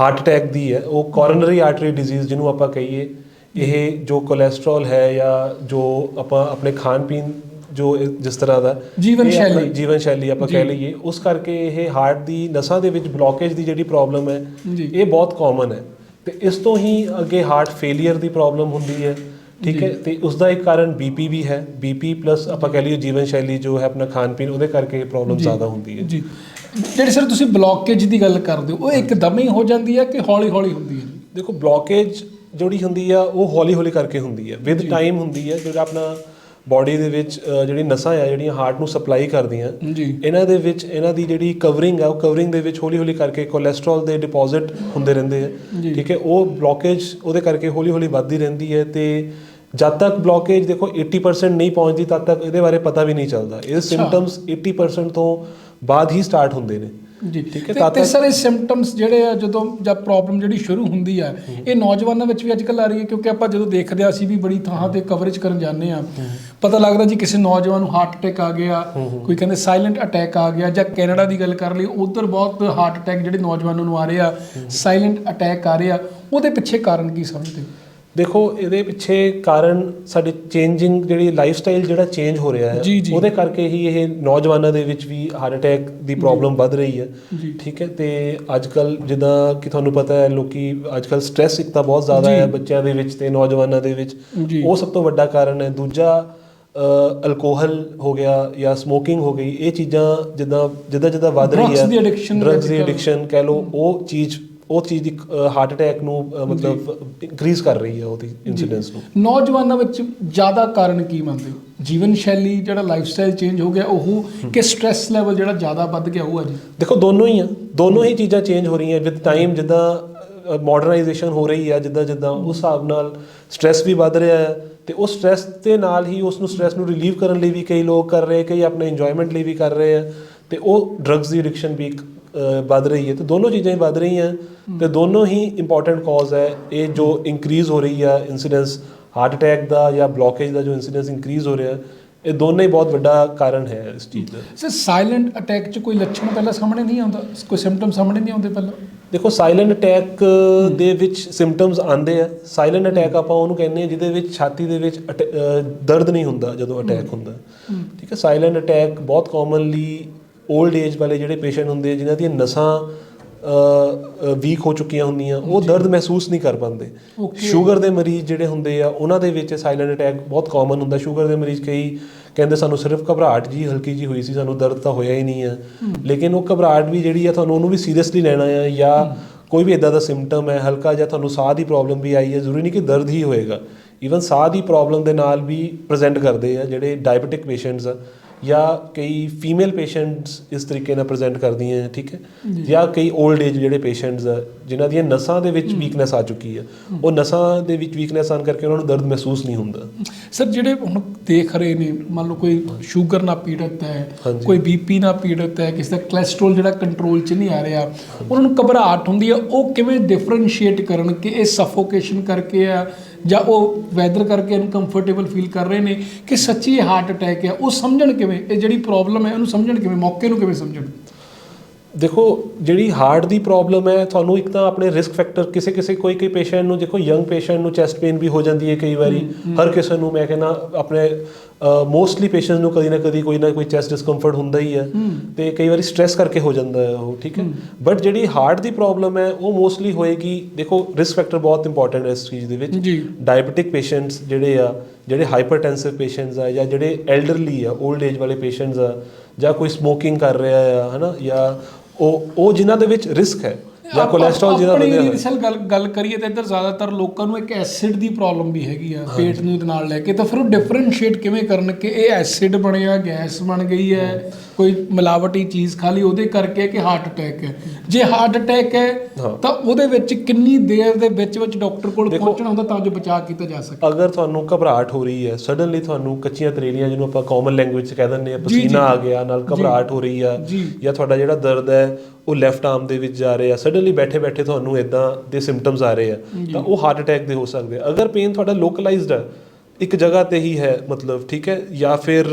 ਹਾਰਟ ਅਟੈਕ ਦੀ ਹੈ। ਉਹ ਕੋਰੋਨਰੀ ਆਰਟਰੀ ਡਿਜ਼ੀਜ਼ ਜਿਹਨੂੰ ਆਪਾਂ ਕਹੀਏ। ਇਹ ਜੋ ਕੋਲੇਸਟ੍ਰੋਲ ਹੈ ਜਾਂ ਜੋ ਆਪਾਂ ਆਪਣੇ ਖਾਣ ਪੀਣ ਜੋ ਜਿਸ ਤਰ੍ਹਾਂ ਦਾ ਜੀਵਨ ਸ਼ੈਲੀ। ਜੀਵਨ ਸ਼ੈਲੀ ਆਪਾਂ। ਕਹਿ ਲਈਏ ਉਸ ਕਰਕੇ ਇਹ ਹਾਰਟ ਦੀ ਨਸਾਂ ਦੇ ਵਿੱਚ ਬਲੌਕੇਜ ਦੀ ਜਿਹੜੀ ਪ੍ਰੋਬਲਮ ਹੈ। ਇਹ ਬਹੁਤ ਕਾਮਨ ਹੈ। ਤੇ ਇਸ ਤੋਂ ਹੀ ਅੱਗੇ ਹਾਰਟ ਫੇਲਿਅਰ ਦੀ ਪ੍ਰੋਬਲਮ ਹੁੰਦੀ ਹੈ ਠੀਕ ਹੈ? ਤੇ ਉਸ ਦਾ ਇੱਕ ਕਾਰਨ ਬੀਪੀ ਵੀ ਹੈ। ਬੀਪੀ ਪਲੱਸ ਆਪਾਂ ਕਹਿ ਲਈਏ ਜੀਵਨ ਸ਼ੈਲੀ ਜੋ ਹੈ ਆਪਣਾ ਖਾਣ ਪੀਣ ਉਹਦੇ ਕਰਕੇ ਇਹ ਪ੍ਰੋਬਲਮ। ਜ਼ਿਆਦਾ ਹੁੰਦੀ ਹੈ। ਜੀ। ਜਿਹੜੀ ਸਰ ਤੁਸੀਂ ਬਲੌਕੇਜ ਦੀ ਗੱਲ ਕਰਦੇ ਹੋ ਉਹ ਇੱਕਦਮ ਹੀ ਹੋ ਜਾਂਦੀ ਹੈ ਕਿ ਹੌਲੀ-ਹੌਲੀ ਹੁੰਦੀ ਹੈ? ਦੇਖੋ ਬਲੌਕੇਜ ਜਿਹੜੀ ਹੁੰਦੀ ਆ ਉਹ ਹੌਲੀ ਹੌਲੀ ਕਰਕੇ ਹੁੰਦੀ ਹੈ। ਵਿਦ ਟਾਈਮ ਹੁੰਦੀ ਹੈ ਜਿਹੜਾ ਆਪਣਾ ਬਾਡੀ ਦੇ ਵਿੱਚ ਜਿਹੜੀ ਨਸਾਂ ਆ ਜਿਹੜੀਆਂ ਹਾਰਟ ਨੂੰ ਸਪਲਾਈ ਕਰਦੀਆਂ ਇਹਨਾਂ ਦੇ ਵਿੱਚ ਇਹਨਾਂ ਦੀ ਜਿਹੜੀ ਕਵਰਿੰਗ ਆ ਉਹ ਕਵਰਿੰਗ ਦੇ ਵਿੱਚ ਹੌਲੀ ਹੌਲੀ ਕਰਕੇ ਕੋਲੇਸਟ੍ਰੋਲ ਦੇ ਡਿਪੋਜ਼ਿਟ ਹੁੰਦੇ ਰਹਿੰਦੇ। ਆ ਠੀਕ ਹੈ? ਉਹ ਬਲੌਕੇਜ ਉਹਦੇ ਕਰਕੇ ਹੌਲੀ ਹੌਲੀ ਵੱਧਦੀ ਰਹਿੰਦੀ ਹੈ ਤੇ ਜਦ ਤੱਕ ਬਲੌਕੇਜ ਦੇਖੋ 80% ਨਹੀਂ ਪਹੁੰਚਦੀ ਤਦ ਤੱਕ ਇਹਦੇ ਬਾਰੇ ਪਤਾ ਵੀ ਨਹੀਂ ਚੱਲਦਾ। ਇਹ ਸਿੰਪਟਮਸ 80% ਤੋਂ ਬਾਅਦ ਹੀ ਸਟਾਰਟ ਹੁੰਦੇ ਨੇ। ਜੀ ਠੀਕ ਹੈ, ਤੇ- ਸਰ ਇਹ ਸਿੰਪਟਮਸ ਜਿਹੜੇ ਆ ਜਦੋਂ ਜਦ ਪ੍ਰੋਬਲਮ ਜਿਹੜੀ ਸ਼ੁਰੂ ਹੁੰਦੀ ਆ ਇਹ ਨੌਜਵਾਨਾਂ ਵਿੱਚ ਵੀ ਅੱਜਕੱਲ ਆ ਰਹੀ ਹੈ ਕਿਉਂਕਿ ਆਪਾਂ ਜਦੋਂ ਦੇਖਦੇ ਆ ਅਸੀਂ ਵੀ ਬੜੀ ਥਾਂ ਤੇ ਕਵਰੇਜ ਕਰਨ ਜਾਂਦੇ ਆ। ਪਤਾ ਲੱਗਦਾ ਜੀ ਕਿਸੇ ਨੌਜਵਾਨ ਨੂੰ ਹਾਰਟ ਅਟੈਕ ਆ ਗਿਆ ਕੋਈ ਕਹਿੰਦੇ ਸਾਇਲੈਂਟ ਅਟੈਕ ਆ ਗਿਆ ਜਾਂ ਕੈਨੇਡਾ ਦੀ ਗੱਲ ਕਰ ਲਈ ਉਧਰ ਬਹੁਤ ਹਾਰਟ ਅਟੈਕ ਜਿਹੜੇ ਨੌਜਵਾਨਾਂ ਨੂੰ ਆ ਰਹੇ ਆ ਸਾਇਲੈਂਟ ਅਟੈਕ ਆ ਰਹੇ ਆ ਉਹਦੇ ਪਿੱਛੇ ਕਾਰਨ ਕੀ ਸਮਝਦੇ? ਹੋ ਦੇਖੋ ਇਹਦੇ ਪਿੱਛੇ ਕਾਰਨ ਸਾਡੇ ਚੇਂਜਿੰਗ ਜਿਹੜੀ ਲਾਈਫ ਸਟਾਈਲ ਜਿਹੜਾ ਚੇਂਜ ਹੋ ਰਿਹਾ ਹੈ। ਉਹਦੇ ਕਰਕੇ ਹੀ ਇਹ ਨੌਜਵਾਨਾਂ ਦੇ ਵਿੱਚ ਵੀ ਹਾਰਟ ਅਟੈਕ ਦੀ ਪ੍ਰੋਬਲਮ ਵੱਧ ਰਹੀ ਹੈ। ਠੀਕ ਹੈ ਤੇ ਅੱਜ ਕੱਲ ਜਿੱਦਾਂ ਕਿ ਤੁਹਾਨੂੰ ਪਤਾ ਹੈ ਲੋਕੀ ਅੱਜ ਕੱਲ ਸਟ੍ਰੈਸ ਇੱਕ ਤਾਂ ਬਹੁਤ ਜ਼ਿਆਦਾ। ਹੈ ਬੱਚਿਆਂ ਦੇ ਵਿੱਚ ਤੇ ਨੌਜਵਾਨਾਂ ਦੇ ਵਿੱਚ। ਉਹ ਸਭ ਤੋਂ ਵੱਡਾ ਕਾਰਨ ਹੈ ਦੂਜਾ ਅਲਕੋਹਲ ਹੋ ਗਿਆ ਜਾਂ ਸਮੋਕਿੰਗ ਹੋ ਗਈ ਇਹ ਚੀਜ਼ਾਂ ਜਿੱਦਾਂ ਜਿੱਦਾਂ ਜਿੱਦਾਂ ਵੱਧ ਰਹੀ ਹੈ ਡਰੱਗਸ ਦੀ। ਐਡਿਕਸ਼ਨ ਕਹਿ ਲਓ ਉਹ ਚੀਜ਼ ਉਹ ਚੀਜ਼ ਦੀ ਹਾਰਟ ਅਟੈਕ ਨੂੰ ਮਤਲਬ ਇਨਕਰੀਜ਼ ਕਰ ਰਹੀ ਹੈ ਉਹਦੀ ਇਨਸੀਡੈਂਸ ਨੂੰ। ਨੌਜਵਾਨਾਂ ਵਿੱਚ ਜ਼ਿਆਦਾ ਕਾਰਨ ਕੀ ਮੰਨਦੇ ਹੋ? ਜੀਵਨ ਸ਼ੈਲੀ ਜਿਹੜਾ ਲਾਈਫ ਸਟਾਈਲ ਚੇਂਜ ਹੋ ਗਿਆ ਉਹ ਕਿ ਸਟ੍ਰੈਸ ਲੈਵਲ ਜਿਹੜਾ ਜ਼ਿਆਦਾ ਵੱਧ ਗਿਆ ਉਹ ਆ ਜੀ ਦੇਖੋ ਦੋਨੋਂ ਹੀ ਆ। ਦੋਨੋਂ ਹੀ ਚੀਜ਼ਾਂ ਚੇਂਜ ਹੋ ਰਹੀਆਂ। ਵਿਦ ਟਾਈਮ ਜਿੱਦਾਂ ਮਾਡਰਨਾਈਜੇਸ਼ਨ ਹੋ ਰਹੀ ਹੈ ਜਿੱਦਾਂ ਜਿੱਦਾਂ ਉਸ ਹਿਸਾਬ ਨਾਲ ਸਟ੍ਰੈਸ ਵੀ ਵੱਧ ਰਿਹਾ ਹੈ। ਤੇ ਉਸ ਸਟ੍ਰੈਸ ਦੇ ਨਾਲ ਹੀ ਉਸ ਨੂੰ ਸਟ੍ਰੈਸ ਨੂੰ ਰਿਲੀਵ ਕਰਨ ਲਈ ਵੀ ਕਈ ਲੋਕ ਕਰ ਰਹੇ ਕਈ ਆਪਣੇ ਇੰਜੋਇਮੈਂਟ ਲਈ ਵੀ ਕਰ ਰਹੇ ਆ। ਤੇ ਉਹ ਡਰੱਗਸ ਦੀ ਐਡਿਕਸ਼ਨ ਵੀ ਇੱਕ, ਵੱਧ ਰਹੀ ਹੈ ਤੇ ਦੋਨੋਂ ਚੀਜ਼ਾਂ ਹੀ ਵੱਧ ਰਹੀਆਂ। ਤੇ ਦੋਨੋਂ ਹੀ ਇੰਪੋਰਟੈਂਟ ਕਾਜ਼ ਹੈ। ਇਹ ਜੋ ਇਨਕਰੀਜ਼ ਹੋ ਰਹੀ ਹੈ ਇਨਸੀਡੈਂਸ ਹਾਰਟ ਅਟੈਕ ਦਾ ਜਾਂ ਬਲੌਕੇਜ ਦਾ ਜੋ ਇਨਸੀਡੈਂਸ ਇਨਕਰੀਜ਼ ਹੋ ਰਿਹਾ ਇਹ ਦੋਨੋਂ ਹੀ ਬਹੁਤ ਵੱਡਾ ਕਾਰਨ ਹੈ ਇਸ ਚੀਜ਼ ਦਾ। ਸਰ ਸਾਇਲੈਂਟ ਅਟੈਕ 'ਚ ਕੋਈ ਲੱਛਣ ਪਹਿਲਾਂ ਸਾਹਮਣੇ ਨਹੀਂ ਆਉਂਦਾ? ਕੋਈ ਸਿੰਪਟਮ ਸਾਹਮਣੇ ਨਹੀਂ ਆਉਂਦੇ ਪਹਿਲਾਂ? ਦੇਖੋ ਸਾਇਲੈਂਟ ਅਟੈਕ ਦੇ ਵਿੱਚ ਸਿੰਪਟਮਸ ਆਉਂਦੇ ਆ। ਸਾਇਲੈਂਟ ਅਟੈਕ ਆਪਾਂ ਉਹਨੂੰ ਕਹਿੰਦੇ ਆ ਜਿਹਦੇ ਵਿੱਚ ਛਾਤੀ ਦੇ ਵਿੱਚ ਦਰਦ ਨਹੀਂ ਹੁੰਦਾ ਜਦੋਂ ਅਟੈਕ ਹੁੰਦਾ। ਠੀਕ ਹੈ ਸਾਇਲੈਂਟ ਅਟੈਕ ਬਹੁਤ ਕਾਮਨਲੀ 올ਡ ਏਜ ਵਾਲੇ ਜਿਹੜੇ ਪੇਸ਼ੈਂਟ ਹੁੰਦੇ ਜਿਨ੍ਹਾਂ ਦੀਆਂ ਨਸਾਂ ਵੀਕ ਹੋ ਚੁੱਕੀਆਂ ਹੁੰਦੀਆਂ ਉਹ ਦਰਦ ਮਹਿਸੂਸ ਨਹੀਂ ਕਰ ਪਾਉਂਦੇ. ਸ਼ੂਗਰ ਦੇ ਮਰੀਜ਼ ਜਿਹੜੇ ਹੁੰਦੇ ਆ ਉਹਨਾਂ ਦੇ ਵਿੱਚ ਸਾਇਲੈਂਟ ਅਟੈਕ ਬਹੁਤ ਕਾਮਨ ਹੁੰਦਾ। ਸ਼ੂਗਰ ਦੇ ਮਰੀਜ਼ ਕਈ ਕਹਿੰਦੇ ਸਾਨੂੰ ਸਿਰਫ ਘਬਰਾਹਟ ਜੀ ਹਲਕੀ ਜੀ ਹੋਈ ਸੀ ਸਾਨੂੰ ਦਰਦ ਤਾਂ ਹੋਇਆ ਹੀ ਨਹੀਂ ਆ। ਲੇਕਿਨ ਉਹ ਘਬਰਾਹਟ ਵੀ ਜਿਹੜੀ ਆ ਤੁਹਾਨੂੰ ਉਹਨੂੰ ਵੀ ਸੀਰੀਅਸਲੀ ਲੈਣਾ ਆ ਜਾਂ ਕੋਈ ਵੀ ਇਦਾਂ ਦਾ ਸਿੰਪਟਮ ਹੈ ਹਲਕਾ ਜਿਹਾ ਤੁਹਾਨੂੰ ਸਾਹ ਦੀ ਪ੍ਰੋਬਲਮ ਵੀ ਆਈ ਹੈ ਜ਼ਰੂਰੀ ਨਹੀਂ ਕਿ ਦਰਦ ਹੀ ਹੋਏਗਾ। ਈਵਨ ਸਾਹ ਦੀ ਪ੍ਰੋਬਲਮ ਦੇ ਨਾਲ ਵੀ ਪ੍ਰੈਜ਼ੈਂਟ ਕਰਦੇ ਆ ਜਿਹੜੇ ਡਾਇਬੀਟਿਕ ਪੇਸ਼ੈਂਟਸ ਆ। ਜਾਂ ਕਈ ਫੀਮੇਲ ਪੇਸ਼ੈਂਟਸ ਇਸ ਤਰੀਕੇ ਨਾਲ ਪ੍ਰੈਜ਼ੈਂਟ ਕਰਦੀਆਂ ਹੈ ਠੀਕ ਹੈ? ਜਾਂ। ਕਈ 올ਡ ਏਜ ਜਿਹੜੇ ਪੇਸ਼ੈਂਟਸ ਆ ਜਿਨ੍ਹਾਂ ਦੀਆਂ ਨਸਾਂ ਦੇ ਵਿੱਚ ਵੀਕਨੈਸ ਆ ਚੁੱਕੀ ਹੈ। ਉਹ ਨਸਾਂ ਦੇ ਵਿੱਚ ਵੀਕਨੈਸ ਆਉਣ ਕਰਕੇ ਉਹਨਾਂ ਨੂੰ ਦਰਦ ਮਹਿਸੂਸ ਨਹੀਂ ਹੁੰਦਾ। ਸਰ ਜਿਹੜੇ ਹੁਣ ਦੇਖ ਰਹੇ ਨੇ ਮੰਨ ਲਓ ਕੋਈ ਸ਼ੂਗਰ ਨਾਲ ਪੀੜਤ ਹੈ। ਕੋਈ ਬੀਪੀ ਨਾਲ ਪੀੜਤ ਹੈ ਕਿਸੇ ਦਾ ਕੋਲੇਸਟ੍ਰੋਲ ਜਿਹੜਾ ਕੰਟਰੋਲ 'ਚ ਨਹੀਂ ਆ ਰਿਹਾ ਉਹਨਾਂ ਨੂੰ ਘਬਰਾਹਟ ਹੁੰਦੀ ਹੈ ਉਹ ਕਿਵੇਂ ਡਿਫਰੈਂਸ਼ੀਏਟ ਕਰਨ ਕਿ ਇਹ ਸਫੋਕੇਸ਼ਨ ਕਰਕੇ ਆ ਜਾਂ ਉਹ ਵੈਦਰ ਕਰਕੇ ਅਨਕੰਫਰਟੇਬਲ ਫੀਲ ਕਰ ਰਹੇ ਨੇ ਕਿ ਸੱਚੀ ਇਹ ਹਾਰਟ ਅਟੈਕ ਹੈ ਉਹ ਸਮਝਣ ਕਿਵੇਂ ਇਹ ਜਿਹੜੀ ਪ੍ਰੋਬਲਮ ਹੈ ਉਹਨੂੰ ਸਮਝਣ ਕਿਵੇਂ ਮੌਕੇ ਨੂੰ ਕਿਵੇਂ ਸਮਝਣ? ਦੇਖੋ ਜਿਹੜੀ ਹਾਰਟ ਦੀ ਪ੍ਰੋਬਲਮ ਹੈ ਤੁਹਾਨੂੰ ਇੱਕ ਤਾਂ ਆਪਣੇ ਰਿਸਕ ਫੈਕਟਰ ਕਿਸੇ ਕਿਸੇ ਕੋਈ ਕੋਈ ਪੇਸ਼ੈਂਟ ਨੂੰ ਦੇਖੋ ਯੰਗ ਪੇਸ਼ੈਂਟ ਨੂੰ ਚੈਸਟ ਪੇਨ ਵੀ ਹੋ ਜਾਂਦੀ ਹੈ ਕਈ ਵਾਰੀ ਹਰ ਕਿਸੇ ਨੂੰ ਮੈਂ ਕਹਿੰਦਾ ਆਪਣੇ ਮੋਸਟਲੀ ਪੇਸ਼ੈਂਟਸ ਨੂੰ ਕਦੀ ਨਾ ਕਦੀ ਕੋਈ ਨਾ ਕੋਈ ਚੈਸਟ ਡਿਸਕੰਫਰਟ ਹੁੰਦਾ ਹੀ ਹੈ ਤੇ ਕਈ ਵਾਰੀ ਸਟ੍ਰੈਸ ਕਰਕੇ ਹੋ ਜਾਂਦਾ ਹੈ ਉਹ ਠੀਕ ਹੈ? ਬਟ ਜਿਹੜੀ ਹਾਰਟ ਦੀ ਪ੍ਰੋਬਲਮ ਹੈ ਉਹ ਮੋਸਟਲੀ ਹੋਏਗੀ ਦੇਖੋ ਰਿਸਕ ਫੈਕਟਰ ਬਹੁਤ ਇੰਪੋਰਟੈਂਟ ਹੈ ਇਸ ਚੀਜ਼ ਦੇ ਵਿੱਚ। ਡਾਇਬੀਟਿਕ ਪੇਸ਼ੈਂਟਸ ਜਿਹੜੇ ਆ ਜਿਹੜੇ ਹਾਈਪਰਟੈਂਸਿਵ ਪੇਸ਼ੈਂਟਸ ਆ ਜਾਂ ਜਿਹੜੇ ਐਲਡਰਲੀ ਆ 올ਡ ਏਜ ਵਾਲੇ ਪੇਸ਼ੈਂਟਸ ਆ ਜਾਂ ਕੋਈ ਸਮੋਕਿੰਗ ਕਰ ਰਿਹਾ ਆ ਹਨਾ? ਜਾਂ ਉਹ ਉਹ ਜਿਨ੍ਹਾਂ ਦੇ ਵਿੱਚ ਰਿਸਕ ਹੈ ਜਾਂ ਕੋਲੇਸਟ੍ਰੋਲ ਜਿਹਦਾ ਵਧਿਆ ਹੋਇਆ ਇਨੀਸ਼ੀਅਲ ਗੱਲ ਗੱਲ ਕਰੀਏ ਤਾਂ ਇੱਧਰ ਜ਼ਿਆਦਾਤਰ ਲੋਕਾਂ ਨੂੰ ਇੱਕ ਐਸਿਡ ਦੀ ਪ੍ਰੋਬਲਮ ਵੀ ਹੈਗੀ ਆ ਪੇਟ ਨੂੰ ਦੇ ਨਾਲ ਲੈ ਕੇ ਤਾਂ ਫਿਰ ਉਹ ਡਿਫਰੈਂਸ਼ੀਏਟ ਕਿਵੇਂ ਕਰਨ ਕਿ ਇਹ ਐਸਿਡ ਬਣਿਆ ਗੈਸ ਬਣ ਗਈ ਹੈ ਕੋਈ ਮਿਲਾਵਟੀ ਚੀਜ਼ ਖਾ ਲਈ ਉਹਦੇ ਕਰਕੇ ਕਿ ਹਾਰਟ ਅਟੈਕ ਹੈ ਜੇ ਹਾਰਟ ਅਟੈਕ ਹੈ। ਤਾਂ ਉਹਦੇ ਵਿੱਚ ਕਿੰਨੀ ਦੇਰ ਦੇ ਵਿੱਚ ਵਿੱਚ ਡਾਕਟਰ ਕੋਲ ਪਹੁੰਚਣਾ ਹੁੰਦਾ ਤਾਂ ਜੋ ਬਚਾਅ ਕੀਤਾ ਜਾ ਸਕੇ ਅਗਰ ਤੁਹਾਨੂੰ ਘਬਰਾਹਟ ਹੋ ਰਹੀ ਹੈ ਸਡਨਲੀ ਤੁਹਾਨੂੰ ਕੱਚੀਆਂ ਤਰੇਲੀਆਂ ਜਿਹਨੂੰ ਆਪਾਂ ਕਾਮਨ ਲੈਂਗੁਏਜ ਚ ਕਹਿ ਦਿੰਦੇ ਆ। ਪਸੀਨਾ ਆ ਗਿਆ ਨਾਲ ਘਬਰਾਹਟ ਹੋ ਰਹੀ ਆ ਜੀ। ਤੁਹਾਡਾ ਜਿਹੜਾ ਦਰਦ ਹੈ ਉਹ ਲੈਫਟ ਆਰਮ ਦੇ ਵਿੱਚ ਜਾ ਰਿਹਾ ਸਡਨਲੀ ਬੈਠੇ ਬੈਠੇ ਤੁਹਾਨੂੰ ਇਦਾਂ ਦੇ ਸਿੰਪਟਮਸ ਆ ਰਹੇ ਆ ਤਾਂ ਉਹ ਹਾਰਟ ਅਟੈਕ ਦੇ ਹੋ ਸਕਦੇ ਆ। ਅਗਰ ਪੇਨ ਤੁਹਾਡਾ ਲੋਕਲਾਈਜ਼ਡ ਹੈ ਇੱਕ ਜਗ੍ਹਾ ਤੇ ਹੀ ਹੈ ਮਤਲਬ ਠੀਕ ਹੈ? ਜਾਂ ਫਿਰ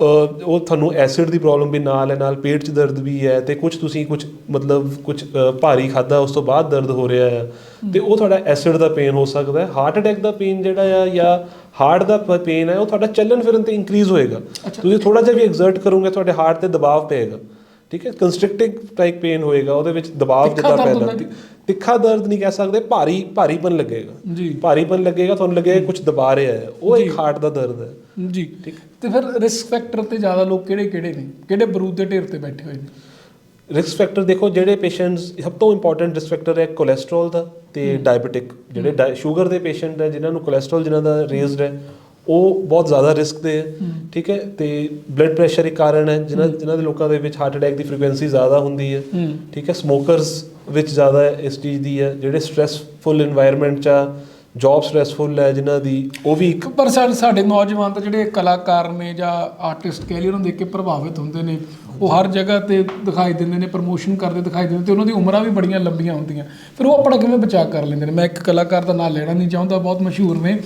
ਉਹ ਤੁਹਾਨੂੰ ਐਸਿਡ ਦੀ ਪ੍ਰੋਬਲਮ ਵੀ ਨਾਲ ਹੈ ਨਾਲ ਪੇਟ 'ਚ ਦਰਦ ਵੀ ਹੈ ਤੇ ਕੁਝ ਤੁਸੀਂ ਕੁਝ ਮਤਲਬ ਕੁਝ ਭਾਰੀ ਖਾਦਾ ਉਸ ਤੋਂ ਬਾਅਦ ਦਰਦ ਹੋ ਰਿਹਾ ਹੈ ਤੇ ਉਹ ਤੁਹਾਡਾ ਐਸਿਡ ਦਾ ਪੇਨ ਹੋ ਸਕਦਾ ਹੈ। ਹਾਰਟ ਅਟੈਕ ਦਾ ਪੇਨ ਜਿਹੜਾ ਆ ਜਾਂ ਹਾਰਟ ਦਾ ਪੇਨ ਹੈ ਉਹ ਤੁਹਾਡਾ ਚੱਲਣ ਫਿਰਨ ਤੇ ਇਨਕਰੀਜ਼ ਹੋਏਗਾ। ਤੁਸੀਂ ਥੋੜਾ ਜਿਹਾ ਵੀ ਐਗਜ਼ਰਟ ਕਰੋਗੇ ਤੁਹਾਡੇ ਹਾਰਟ ਤੇ ਦਬਾਅ ਪਏਗਾ। ਠੀਕ ਹੈ? ਕੰਸਟ੍ਰਿਕਟਿੰਗ ਟਾਈਪ ਪੇਨ ਹੋਏਗਾ ਉਹਦੇ ਵਿੱਚ ਦਬਾਅ ਜਿੱਦਾਂ ਪੈਦਾ। ਹੁੰਦਾ। ਤਿੱਖਾ ਦਰਦ ਨਹੀਂ ਕਹਿ ਸਕਦੇ ਭਾਰੀ ਭਾਰੀਪਨ ਲੱਗੇਗਾ। ਜੀ। ਭਾਰੀਪਨ ਲੱਗੇਗਾ ਤੁਹਾਨੂੰ ਲੱਗੇਗਾ ਕੁਝ ਦਬਾ ਰਿਹਾ ਹੈ। ਉਹ ਇੱਕ ਹਾਰਟ ਦਾ ਦਰਦ ਹੈ। ਜੀ। ਤੇ ਫਿਰ ਰਿਸਕ ਫੈਕਟਰ ਤੇ ਜ਼ਿਆਦਾ ਲੋਕ ਕਿਹੜੇ ਕਿਹੜੇ ਨੇ? ਕਿਹੜੇ ਬਰੂਦ ਦੇ ਢੇਰ ਤੇ ਬੈਠੇ ਹੋਏ ਨੇ? ਰਿਸਕ ਫੈਕਟਰ ਦੇਖੋ ਜਿਹੜੇ ਪੇਸ਼ੈਂਟਸ ਸਭ ਤੋਂ ਇੰਪੋਰਟੈਂਟ ਰਿਸਕ ਫੈਕਟਰ ਹੈ ਕੋਲੇਸਟ੍ਰੋਲ ਦਾ ਤੇ ਡਾਇਬੀਟਿਕ ਜਿਹੜੇ ਸ਼ੂਗਰ ਦੇ ਪੇਸ਼ੈਂਟ ਹੈ ਜਿਨ੍ਹਾਂ ਨੂੰ ਕੋਲੇਸਟ੍ਰੋਲ ਜਿਨ੍ਹਾਂ ਦਾ ਰੇਜ਼ਡ ਹੈ ਉਹ ਬਹੁਤ ਜ਼ਿਆਦਾ ਰਿਸਕ ਦੇ ਹੈ। ਠੀਕ ਹੈ? ਤੇ ਬਲੱਡ ਪ੍ਰੈਸ਼ਰ ਇੱਕ ਕਾਰਨ ਹੈ ਜਿਨ੍ਹਾਂ ਜਿਨ੍ਹਾਂ ਦੇ ਲੋਕਾਂ ਦੇ ਵਿੱਚ ਹਾਰਟ ਅਟੈਕ ਦੀ ਫ੍ਰੀਕੁਐਂਸੀ ਜ਼ਿਆਦਾ ਹੁੰਦੀ ਹੈ ਠੀਕ ਹੈ? ਸਮੋਕਰਸ ਵਿੱਚ ਜ਼ਿਆਦਾ ਇਸ ਚੀਜ਼ ਦੀ ਹੈ ਜਿਹੜੇ ਸਟ੍ਰੈਸਫੁਲ এনवायरमेंट ਚ ਆ ਜੌਬ ਸਟ੍ਰੈਸਫੁਲ ਹੈ ਜਿਨ੍ਹਾਂ ਦੀ ਉਹ ਵੀ ਇੱਕ ਪਰ ਸਾਡੇ ਸਾਡੇ ਨੌਜਵਾਨ ਤਾਂ ਜਿਹੜੇ ਕਲਾਕਾਰ ਨੇ ਜਾਂ ਆਰਟਿਸਟ ਕਹਿ ਲਈ ਉਹਨਾਂ ਨੂੰ ਦੇਖ ਕੇ ਪ੍ਰਭਾਵਿਤ ਹੁੰਦੇ ਨੇ ਉਹ ਹਰ ਜਗ੍ਹਾ ਤੇ ਦਿਖਾਈ ਦਿੰਦੇ ਨੇ ਪ੍ਰਮੋਸ਼ਨ ਕਰਦੇ ਦਿਖਾਈ ਦਿੰਦੇ ਤੇ ਉਹਨਾਂ ਦੀ ਉਮਰਾਂ ਵੀ ਬੜੀਆਂ ਲੰਬੀਆਂ ਹੁੰਦੀਆਂ। ਫਿਰ ਉਹ ਆਪਣਾ ਕਿਵੇਂ ਬਚਾਅ ਕਰ ਲੈਂਦੇ ਨੇ? ਮੈਂ ਇੱਕ ਕਲਾਕਾਰ ਦਾ ਨਾਮ ਲੈਣਾ ਨਹੀਂ ਚਾਹੁੰਦਾ ਬਹੁਤ ਮਸ਼ਹੂਰ ਨੇ।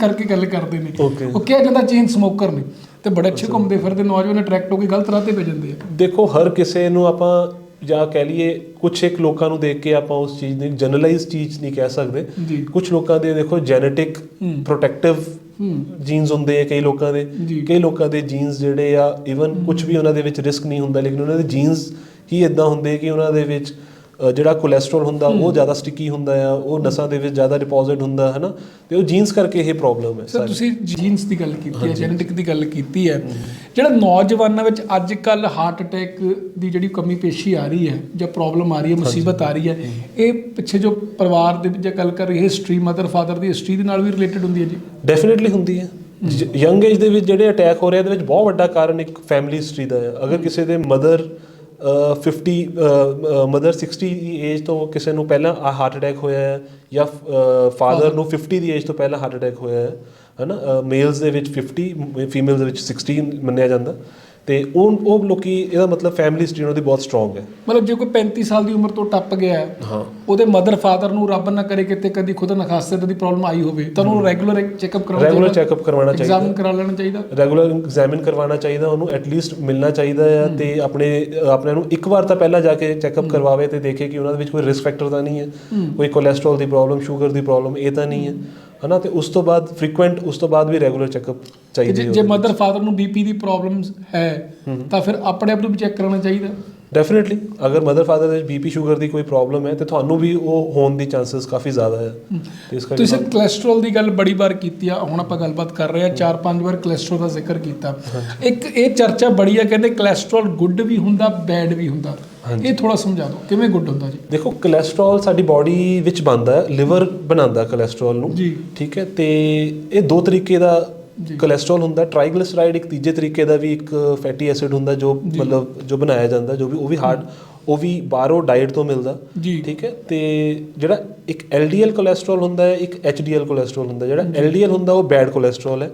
ਕਰਕੇ ਗੱਲ ਕਰਦੇ ਨੇ. ਉਹ ਕਿਹਾ ਜਾਂਦਾ ਚੇਨ ਸਮੋਕਰ ਨੇ ਤੇ ਬੜੇ ਅੱਛੇ ਘੁੰਮਦੇ ਫਿਰਦੇ ਨੌਜਵਾਨ ਅਟਰੈਕਟ ਹੋ ਕੇ ਗਲਤ ਰਾਹ ਤੇ ਪੈ ਜਾਂਦੇ ਆ। ਦੇਖੋ ਹਰ ਕਿਸੇ ਨੂੰ ਆਪਾਂ ਜਾਂ ਕਹਿ ਲਈਏ ਕੁਝ ਇੱਕ ਲੋਕਾਂ ਨੂੰ ਦੇਖ ਕੇ ਆਪਾਂ ਉਸ ਚੀਜ਼ ਨੂੰ ਜਨਰਲਾਈਜ਼ ਚੀਜ਼ ਨਹੀਂ ਕਹਿ ਸਕਦੇ। ਕੁਝ ਲੋਕਾਂ ਦੇ ਦੇਖੋ ਜੈਨੇਟਿਕ। ਪ੍ਰੋਟੈਕਟਿਵ ਜੀਨਸ ਹੁੰਦੇ ਆ ਕਈ ਲੋਕਾਂ ਦੇ। ਕਈ ਲੋਕਾਂ ਦੇ ਜੀਨਸ ਜਿਹੜੇ ਆ ਇਵਨ ਕੁਝ ਵੀ ਉਹਨਾਂ ਦੇ ਵਿੱਚ ਰਿਸਕ ਨਹੀਂ ਹੁੰਦਾ ਲੇਕਿਨ ਉਹਨਾਂ ਦੇ ਜੀਨਸ ਹੀ ਇਦਾਂ ਹੁੰਦੇ ਕਿ ਉਹਨਾਂ ਦੇ ਵਿੱਚ ਜਿਹੜਾ ਕੋਲੇਸਟ੍ਰੋਲ ਹੁੰਦਾ ਉਹ ਜ਼ਿਆਦਾ ਸਟਿਕੀ ਹੁੰਦਾ ਆ ਉਹ ਨਸਾਂ ਦੇ ਵਿੱਚ ਜ਼ਿਆਦਾ ਡਿਪੋਜ਼ਿਟ ਹੁੰਦਾ ਹੈ ਨਾ ਤੇ ਉਹ ਜੀਨਸ ਕਰਕੇ ਇਹ ਪ੍ਰੋਬਲਮ ਹੈ ਸਰ। ਤੁਸੀਂ ਜੀਨਸ ਦੀ ਗੱਲ ਕੀਤੀ ਹੈ ਜੈਨੇਟਿਕ ਦੀ ਗੱਲ ਕੀਤੀ ਹੈ। ਜਿਹੜਾ ਨੌਜਵਾਨਾਂ ਵਿੱਚ ਅੱਜ ਕੱਲ ਹਾਰਟ ਅਟੈਕ ਦੀ ਜਿਹੜੀ ਕਮੀ ਪੇਸ਼ੀ ਆ ਰਹੀ ਹੈ ਜਾਂ ਪ੍ਰੋਬਲਮ ਆ ਰਹੀ ਹੈ ਮੁਸੀਬਤ ਆ ਰਹੀ ਹੈ ਇਹ ਪਿੱਛੇ ਜੋ ਪਰਿਵਾਰ ਦੇ ਵਿੱਚ ਜੇ ਗੱਲ ਕਰ ਰਹੀ ਹਿਸਟਰੀ ਮਦਰ ਫਾਦਰ ਦੀ ਹਿਸਟਰੀ ਦੇ ਨਾਲ ਵੀ ਰਿਲੇਟਡ ਹੁੰਦੀ ਹੈ ਜੀ? ਡੈਫੀਨਿਟਲੀ ਹੁੰਦੀ ਹੈ। ਯੰਗ ਏਜ ਦੇ ਵਿੱਚ ਜਿਹੜੇ ਅਟੈਕ ਹੋ ਰਹੇ ਇਹਦੇ ਵਿੱਚ ਬਹੁਤ ਵੱਡਾ ਕਾਰਨ ਇੱਕ ਫੈਮਿਲੀ ਹਿਸਟਰੀ ਦਾ ਹੈ। ਅਗਰ ਕਿਸੇ ਦੇ ਮਦਰ 50 ਮਦਰ 60 ਦੀ ਏਜ ਤੋਂ ਕਿਸੇ ਨੂੰ ਪਹਿਲਾਂ ਹਾਰਟ ਅਟੈਕ ਹੋਇਆ ਹੈ ਜਾਂ ਫਾਦਰ ਨੂੰ 50 ਦੀ ਏਜ ਤੋਂ ਪਹਿਲਾਂ ਹਾਰਟ ਅਟੈਕ ਹੋਇਆ ਹੈ ਹਨਾ? ਮੇਲਸ ਦੇ ਵਿੱਚ 50 ਫੀਮੇਲਸ ਦੇ ਵਿੱਚ 16 ਮੰਨਿਆ ਜਾਂਦਾ। ਤੇ ਉਹ ਉਹ ਲੋਕੀ ਇਹਦਾ ਮਤਲਬ ਫੈਮਿਲੀ ਹਿਸਟਰੀ ਉਹਨਾਂ ਦੀ ਬਹੁਤ ਸਟਰੋਂਗ ਹੈ। ਮਤਲਬ ਜੇ ਕੋਈ 35 ਸਾਲ ਦੀ ਉਮਰ ਤੋਂ ਟੱਪ ਗਿਆ ਹੈ, ਹਾਂ। ਉਹਦੇ ਮਦਰ ਫਾਦਰ ਨੂੰ ਰੱਬ ਨਾ ਕਰੇ ਕਿਤੇ ਕਦੀ ਖੁਦ ਨਖਾਸੇ ਦੀ ਪ੍ਰੋਬਲਮ ਆਈ ਹੋਵੇ ਤਾਂ ਉਹਨੂੰ ਰੈਗੂਲਰ ਚੈੱਕਅਪ ਕਰਾਉਣਾ ਰੈਗੂਲਰ ਚੈੱਕਅਪ ਕਰਵਾਉਣਾ ਚਾਹੀਦਾ। ਐਗਜ਼ਾਮਿਨ ਕਰਾ ਲੈਣਾ ਚਾਹੀਦਾ। ਰੈਗੂਲਰ ਐਗਜ਼ਾਮਿਨ ਕਰਵਾਉਣਾ ਚਾਹੀਦਾ ਉਹਨੂੰ ਐਟਲੀਸਟ ਮਿਲਣਾ ਚਾਹੀਦਾ ਹੈ ਤੇ ਆਪਣੇ ਆਪਣੇ ਨੂੰ ਇੱਕ ਵਾਰ ਤਾਂ ਪਹਿਲਾਂ ਜਾ ਕੇ ਚੈੱਕਅਪ ਕਰਵਾਵੇ ਤੇ ਦੇਖੇ ਕਿ ਉਹਨਾਂ ਦੇ ਵਿੱਚ ਕੋਈ ਰਿਸਕ ਫੈਕਟਰ ਤਾਂ ਨਹੀਂ ਹੈ। ਕੋਈ ਕੋਲੇਸਟ੍ਰੋਲ ਦੀ ਪ੍ਰੋਬਲਮ ਸ਼ੂਗਰ ਦੀ ਪ੍ਰੋਬਲਮ ਇਹ ਤਾਂ ਨਹੀਂ ਹੈ। ਹਨਾ ਤੇ ਉਸ ਤੋਂ ਬਾਅਦ ਫ੍ਰੀਕੁਐਂਟ ਉਸ ਤੋਂ ਬਾਅਦ ਵੀ ਰੈਗੂਲਰ ਚੈੱਕਅਪ ਚਾਹੀਦੀ ਜੇ- ਮਦਰ ਫਾਦਰ ਨੂੰ ਬੀਪੀ ਦੀ ਪ੍ਰੋਬਲਮ ਹੈ ਤਾਂ ਫਿਰ ਆਪਣੇ ਆਪ ਨੂੰ ਵੀ ਚੈੱਕ ਕਰਾਉਣਾ ਚਾਹੀਦਾ। ਡੈਫੀਨਿਟਲੀ ਅਗਰ ਮਦਰ ਫਾਦਰ ਦੇ ਬੀਪੀ ਸ਼ੂਗਰ ਦੀ ਕੋਈ ਪ੍ਰੋਬਲਮ ਹੈ ਤੇ ਤੁਹਾਨੂੰ ਵੀ ਉਹ ਹੋਣ ਦੀ ਚਾਂਸਸ ਕਾਫੀ ਜ਼ਿਆਦਾ ਹੈ। ਤੇ ਇਸ ਕਰਕੇ ਤੁਸੀਂ ਕੋਲੇਸਟ੍ਰੋਲ ਦੀ ਗੱਲ ਬੜੀ ਵਾਰ ਕੀਤੀ ਆ ਹੁਣ ਆਪਾਂ ਗੱਲਬਾਤ ਕਰ ਰਹੇ ਆ ਚਾਰ ਪੰਜ ਵਾਰ ਕੋਲੇਸਟ੍ਰੋਲ ਦਾ ਜ਼ਿਕਰ ਕੀਤਾ। ਇੱਕ ਇਹ ਚਰਚਾ ਬੜੀ ਆ ਕਹਿੰਦੇ ਕੋਲੇਸਟ੍ਰੋਲ ਗੁੱਡ ਵੀ ਹੁੰਦਾ ਬੈਡ ਵੀ ਹੁੰਦਾ। ਇਹ ਥੋੜਾ ਸਮਝਾ ਦਿਓ ਕਿਵੇਂ ਗੁੱਡ ਹੁੰਦਾ ਜੀ? ਦੇਖੋ ਕੋਲੇਸਟ੍ਰੋਲ ਸਾਡੀ ਬਾਡੀ ਵਿੱਚ ਬਣਦਾ ਹੈ ਲਿਵਰ ਬਣਾਉਂਦਾ ਕੋਲੇਸਟ੍ਰੋਲ ਨੂੰ ਜੀ। ਠੀਕ ਹੈ? ਤੇ ਇਹ ਦੋ ਤਰੀਕੇ ਦਾ। ਕੋਲੇਸਟ੍ਰੋਲ ਹੁੰਦਾ ਟ੍ਰਾਈਗਲਿਸਰਾਈਡ ਇੱਕ ਤੀਜੇ ਤਰੀਕੇ ਦਾ ਵੀ ਇੱਕ ਫੈਟੀ ਐਸਿਡ ਹੁੰਦਾ ਜੋ ਮਤਲਬ ਜੋ ਬਣਾਇਆ ਜਾਂਦਾ ਜੋ ਵੀ ਉਹ ਵੀ ਹਾਰਟ ਉਹ ਵੀ ਬਾਹਰੋਂ ਡਾਈਟ ਤੋਂ ਮਿਲਦਾ ਠੀਕ ਹੈ? ਤੇ ਜਿਹੜਾ ਇੱਕ LDL ਕੋਲੇਸਟ੍ਰੋਲ ਹੁੰਦਾ ਹੈ ਇੱਕ HDL ਕੋਲੇਸਟ੍ਰੋਲ ਹੁੰਦਾ ਜਿਹੜਾ LDL ਹੁੰਦਾ ਉਹ ਬੈਡ ਕੋਲੇਸਟ੍ਰੋਲ ਹੈ।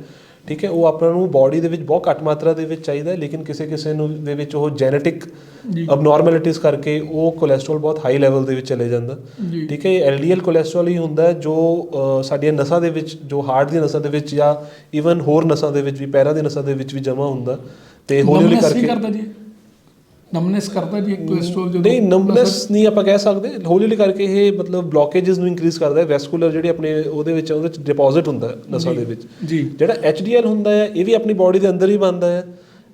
ਠੀਕ ਹੈ ਉਹ ਆਪਾਂ ਨੂੰ ਬਾਡੀ ਦੇ ਵਿੱਚ ਬਹੁਤ ਘੱਟ ਮਾਤਰਾ ਦੇ ਵਿੱਚ ਚਾਹੀਦਾ ਹੈ ਲੇਕਿਨ ਕਿਸੇ ਕਿਸੇ ਨੂੰ ਦੇ ਵਿੱਚ ਉਹ ਜੈਨੇਟਿਕ ਅਬਨੋਰਮੈਲਿਟੀਜ਼ ਕਰਕੇ ਉਹ ਕੋਲੇਸਟ੍ਰੋਲ ਬਹੁਤ ਹਾਈ ਲੈਵਲ ਦੇ ਵਿੱਚ ਚਲੇ ਜਾਂਦਾ। ਠੀਕ ਹੈ ਇਹ LDL ਕੋਲੇਸਟ੍ਰੋਲ ਹੀ ਹੁੰਦਾ ਜੋ ਸਾਡੀਆਂ ਨਸਾਂ ਦੇ ਵਿੱਚ ਜੋ ਹਾਰਟ ਦੀਆਂ ਨਸਾਂ ਦੇ ਵਿੱਚ ਜਾਂ ਇਵਨ ਹੋਰ ਨਸਾਂ ਦੇ ਵਿੱਚ ਵੀ ਪੈਰਾਂ ਦੀ ਨਸਾਂ ਦੇ ਵਿੱਚ ਵੀ ਜਮ੍ਹਾਂ ਹੁੰਦਾ। ਤੇ ਹੌਲੀ ਹੌਲੀ ਕਰਕੇ ਕਰਦਾ ਜੀ। ਨਮਨੈਸ ਕਰਦਾ ਜੀ ਕੋਲੇਸਟ੍ਰੋਲ ਜਦੋਂ ਨਹੀਂ ਨੰਬਨੈਸ ਨਹੀਂ ਆਪਾਂ ਕਹਿ ਸਕਦੇ। ਹੌਲੀ ਹੌਲੀ ਕਰਕੇ ਇਹ ਮਤਲਬ ਬਲੋਕੇजेस ਨੂੰ ਇਨਕਰੀਜ਼ ਕਰਦਾ ਹੈ। ਵੈਸਕੂਲਰ ਜਿਹੜੇ ਆਪਣੇ ਉਹਦੇ ਵਿੱਚ ਉਹਦੇ ਵਿੱਚ ਡਿਪੋਜ਼ਿਟ ਹੁੰਦਾ ਹੈ ਨਸਾਂ ਦੇ ਵਿੱਚ। ਜੀ। ਜਿਹੜਾ HDL ਹੁੰਦਾ ਹੈ ਇਹ ਵੀ ਆਪਣੀ ਬਾਡੀ ਦੇ ਅੰਦਰ ਹੀ ਬਣਦਾ ਹੈ।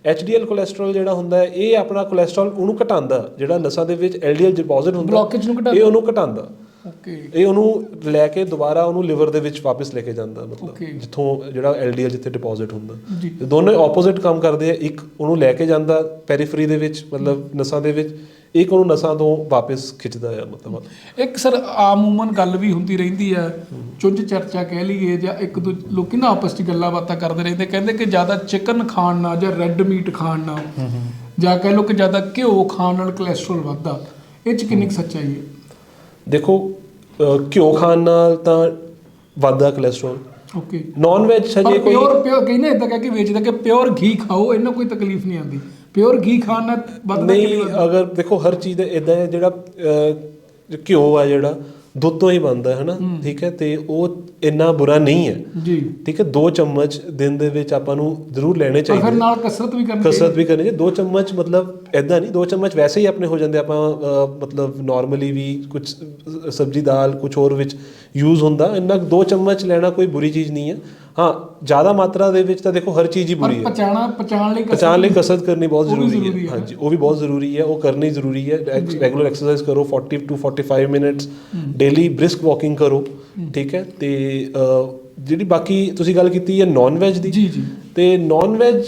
HDL ਕੋਲੇਸਟ੍ਰੋਲ ਜਿਹੜਾ ਹੁੰਦਾ ਹੈ ਇਹ ਆਪਣਾ ਕੋਲੇਸਟ੍ਰੋਲ ਉਹਨੂੰ ਘਟਾਉਂਦਾ ਜਿਹੜਾ ਨਸਾਂ ਦੇ ਵਿੱਚ LDL ਡਿਪੋਜ਼ਿਟ ਹੁੰਦਾ ਬਲੋਕੇਜ ਨੂੰ ਘਟਾ ਇਹ ਉਹਨੂੰ ਘਟਾਉਂਦਾ ਓਕੇ ਇਹ ਉਹਨੂੰ ਲੈ ਕੇ ਦੁਬਾਰਾ ਉਹਨੂੰ ਲਿਵਰ ਦੇ ਵਿੱਚ ਵਾਪਸ ਲੈ ਕੇ ਜਾਂਦਾ ਮਤਲਬ. ਜਿੱਥੋਂ ਜਿਹੜਾ LDL ਜਿੱਥੇ ਡਿਪੋਜ਼ਿਟ ਹੁੰਦਾ। ਜੀ। ਤੇ ਦੋਨੋਂ ਆਪੋਜ਼ਿਟ ਕੰਮ ਕਰਦੇ ਆ ਇੱਕ ਉਹਨੂੰ ਲੈ ਕੇ ਜਾਂਦਾ ਪੈਰੀਫਰੀ ਦੇ ਵਿੱਚ ਮਤਲਬ ਨਸਾਂ ਦੇ ਵਿੱਚ ਇੱਕ ਉਹਨੂੰ ਨਸਾਂ ਤੋਂ ਵਾਪਸ ਖਿੱਚਦਾ ਆ ਮਤਲਬ। ਇੱਕ ਸਰ ਆਮੂਮਨ ਗੱਲ ਵੀ ਹੁੰਦੀ ਰਹਿੰਦੀ ਹੈ ਚੁੰਝ ਚਰਚਾ ਕਹਿ ਲਈਏ ਜਾਂ ਇੱਕ ਦੋ ਲੋਕੀ ਨਾ ਆਪਸ 'ਚ ਗੱਲਾਂ ਬਾਤਾਂ ਕਰਦੇ ਰਹਿੰਦੇ ਕਹਿੰਦੇ ਕਿ ਜ਼ਿਆਦਾ ਚਿਕਨ ਖਾਣ ਨਾਲ ਜਾਂ ਰੈੱਡ ਮੀਟ ਖਾਣ ਨਾਲ ਜਾਂ ਕਹਿ ਲਓ ਕਿ ਜ਼ਿਆਦਾ ਘਿਓ ਖਾਣ ਨਾਲ ਕੋਲੇਸਟ੍ਰੋਲ ਵੱਧਦਾ। ਇਹ 'ਚ ਕਿੰਨੀ ਕੁ ਸੱਚਾਈ ਹੈ? ਦੇਖੋ ਅਹ ਘਿਓ ਖਾਣ ਨਾਲ ਤਾਂ ਵੱਧਦਾ ਕੋਲੇਸਟ੍ਰੋਲ ਓਕੇ ਨਾਨ ਵੈਜ ਪਰ ਹਜੇ ਕੋਈ ਪਿਓਰ ਪਿਓਰ ਕਹਿੰਦੇ ਇਦਾਂ ਕਹਿ ਕੇ ਵੇਚਦਾ ਕਿ ਪਿਓਰ ਘੀ ਖਾਓ ਇਹਨਾਂ ਕੋਈ ਤਕਲੀਫ ਨਹੀਂ ਆਉਂਦੀ। ਪਿਓਰ ਘੀ ਖਾਣ ਨਾਲ ਵੱਧਦਾ ਨਹੀਂ ਵੱਧਦਾ? ਅਗਰ ਦੇਖੋ ਹਰ ਚੀਜ਼ ਦਾ ਇਦਾਂ ਹੈ ਜਿਹੜਾ ਅਹ, ਘਿਓ ਆ ਜਿਹੜਾ ਦੁੱਧ ਤੋਂ ਹੀ ਬਣਦਾ ਹੈ ਨਾ ਠੀਕ ਹੈ? ਤੇ ਉਹ ਇੰਨਾ ਬੁਰਾ ਨਹੀਂ ਹੈ। ਜੀ। ਠੀਕ ਹੈ? ਦੋ ਚਮਚ ਦਿਨ ਦੇ ਵਿੱਚ ਆਪਾਂ ਨੂੰ ਜ਼ਰੂਰ ਲੈਣੇ ਚਾਹੀਦੇ। ਨਾਲ ਕਸਰਤ ਵੀ ਕਰਨੀ ਕਸਰਤ ਵੀ ਕਰਨੀ ਚਾਹੀਦੀ। ਦੋ ਚਮਚ ਮਤਲਬ ਐਦਾਂ ਨਹੀਂ ਦੋ ਚਮਚ ਵੈਸੇ ਹੀ ਆਪਣੇ ਹੋ ਜਾਂਦੇ। ਆਪਾਂ ਮਤਲਬ ਨਾਰਮਲੀ ਵੀ ਕੁਝ ਸਬਜ਼ੀ ਦਾਲ ਕੁਝ ਹੋਰ ਵਿੱਚ ਯੂਜ਼ ਹੁੰਦਾ। ਇੰਨਾ ਦੋ ਚਮਚ ਲੈਣਾ ਕੋਈ ਬੁਰੀ ਚੀਜ਼ ਨਹੀਂ ਹੈ। ਹਾਂ ਜ਼ਿਆਦਾ ਮਾਤਰਾ ਦੇ ਵਿੱਚ ਤਾਂ ਦੇਖੋ ਹਰ ਚੀਜ਼ ਹੀ ਬੁਰੀ ਹੈ। ਪਚਾਣਾ ਪਚਾਣ ਲਈ ਪਛਾਣ ਲਈ ਕਸਰਤ ਕਰਨੀ ਬਹੁਤ ਜ਼ਰੂਰੀ ਹੈ। ਹਾਂਜੀ ਉਹ ਵੀ ਬਹੁਤ ਜ਼ਰੂਰੀ ਹੈ ਉਹ ਕਰਨੀ ਜ਼ਰੂਰੀ ਹੈ। ਰੈਗੂਲਰ ਐਕਸਰਸਾਈਜ਼ ਕਰੋ 40 to 45 minutes daily brisk walking ਕਰੋ ਠੀਕ ਹੈ? ਤੇ ਜਿਹੜੀ ਬਾਕੀ ਤੁਸੀਂ ਗੱਲ ਕੀਤੀ ਹੈ ਨਾਨ ਵੈਜ ਦੀ ਜੀ ਜੀ। ਤੇ ਨਾਨ ਵੈਜ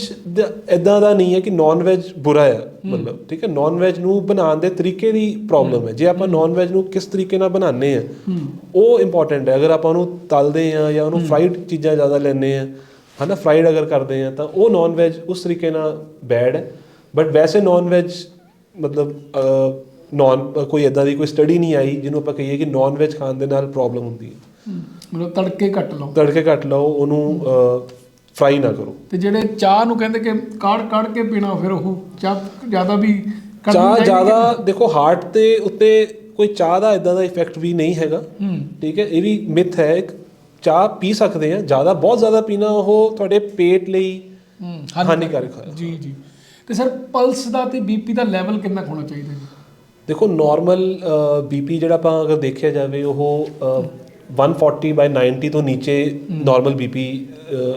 ਇਦਾਂ ਦਾ ਨਹੀਂ ਹੈ ਕਿ ਨਾਨ ਵੈਜ ਬੁਰਾ ਹੈ ਮਤਲਬ ਠੀਕ ਹੈ? ਨਾਨ ਵੈਜ ਨੂੰ ਬਣਾਉਣ ਦੇ ਤਰੀਕੇ ਦੀ ਪ੍ਰੋਬਲਮ ਹੈ। ਜੇ ਆਪਾਂ ਨਾਨ ਵੈਜ ਨੂੰ ਕਿਸ ਤਰੀਕੇ ਨਾਲ ਬਣਾਉਂਦੇ ਆ ਉਹ ਇੰਪੋਰਟੈਂਟ ਹੈ। ਅਗਰ ਆਪਾਂ ਉਹਨੂੰ ਤਲਦੇ ਆ ਜਾਂ ਉਹਨੂੰ ਫਰਾਈਡ ਚੀਜ਼ਾਂ ਜ਼ਿਆਦਾ ਲੈਂਦੇ ਆ ਹਨਾ? ਫਰਾਈਡ ਅਗਰ ਕਰਦੇ ਆ ਤਾਂ ਉਹ ਨਾਨ ਵੈਜ ਉਸ ਤਰੀਕੇ ਨਾਲ ਬੈਡ ਹੈ। ਬਟ ਵੈਸੇ ਨਾਨ ਵੈਜ ਮਤਲਬ ਨਾਨ ਕੋਈ ਇਦਾਂ ਦੀ ਕੋਈ ਸਟੱਡੀ ਨਹੀਂ ਆਈ ਜਿਹਨੂੰ ਆਪਾਂ ਕਹੀਏ ਕਿ ਨਾਨ ਵੈਜ ਖਾਣ ਦੇ ਨਾਲ ਪ੍ਰੋਬਲਮ ਹੁੰਦੀ ਹੈ। ਮਤਲਬ ਤੜਕੇ ਕੱਟ ਲਓ। ਤੜਕੇ ਘੱਟ ਲਓ ਉਹਨੂੰ ਫਰਾਈ ਨਾ ਕਰੋ। ਤੇ ਜਿਹੜੇ ਚਾਹ ਨੂੰ ਕਹਿੰਦੇ ਕਿ ਕਾੜ ਕਾੜ ਕੇ ਪੀਣਾ ਫਿਰ ਉਹ ਚਾਹ ਜ਼ਿਆਦਾ ਵੀ ਚਾਹ ਜ਼ਿਆਦਾ ਦੇਖੋ ਹਾਰਟ ਤੇ ਉੱਤੇ ਕੋਈ ਚਾਹ ਦਾ ਇਦਾਂ ਦਾ ਇਫੈਕਟ ਵੀ ਨਹੀਂ ਹੈਗਾ। ਠੀਕ ਹੈ ਇਹ ਵੀ ਮਿਥ ਹੈ ਇੱਕ ਚਾਹ ਪੀ ਸਕਦੇ ਆ ਜ਼ਿਆਦਾ ਬਹੁਤ ਜ਼ਿਆਦਾ ਪੀਣਾ ਉਹ ਤੁਹਾਡੇ ਪੇਟ ਲਈ ਹਾਨੀਕਾਰਕ ਹੈ। ਜੀ ਜੀ। ਤੇ ਸਰ ਪਲਸ ਦਾ ਤੇ ਬੀਪੀ ਦਾ ਲੈਵਲ ਕਿੰਨਾ ਹੋਣਾ ਚਾਹੀਦਾ ਜੀ? ਦੇਖੋ ਨਾਰਮਲ ਬੀਪੀ ਜਿਹੜਾ ਆਪਾਂ ਅਗਰ ਦੇਖਿਆ ਜਾਵੇ ਉਹ 140 ਬਾਈ 90 ਤੋਂ ਨੀਚੇ ਨਾਰਮਲ ਬੀਪੀ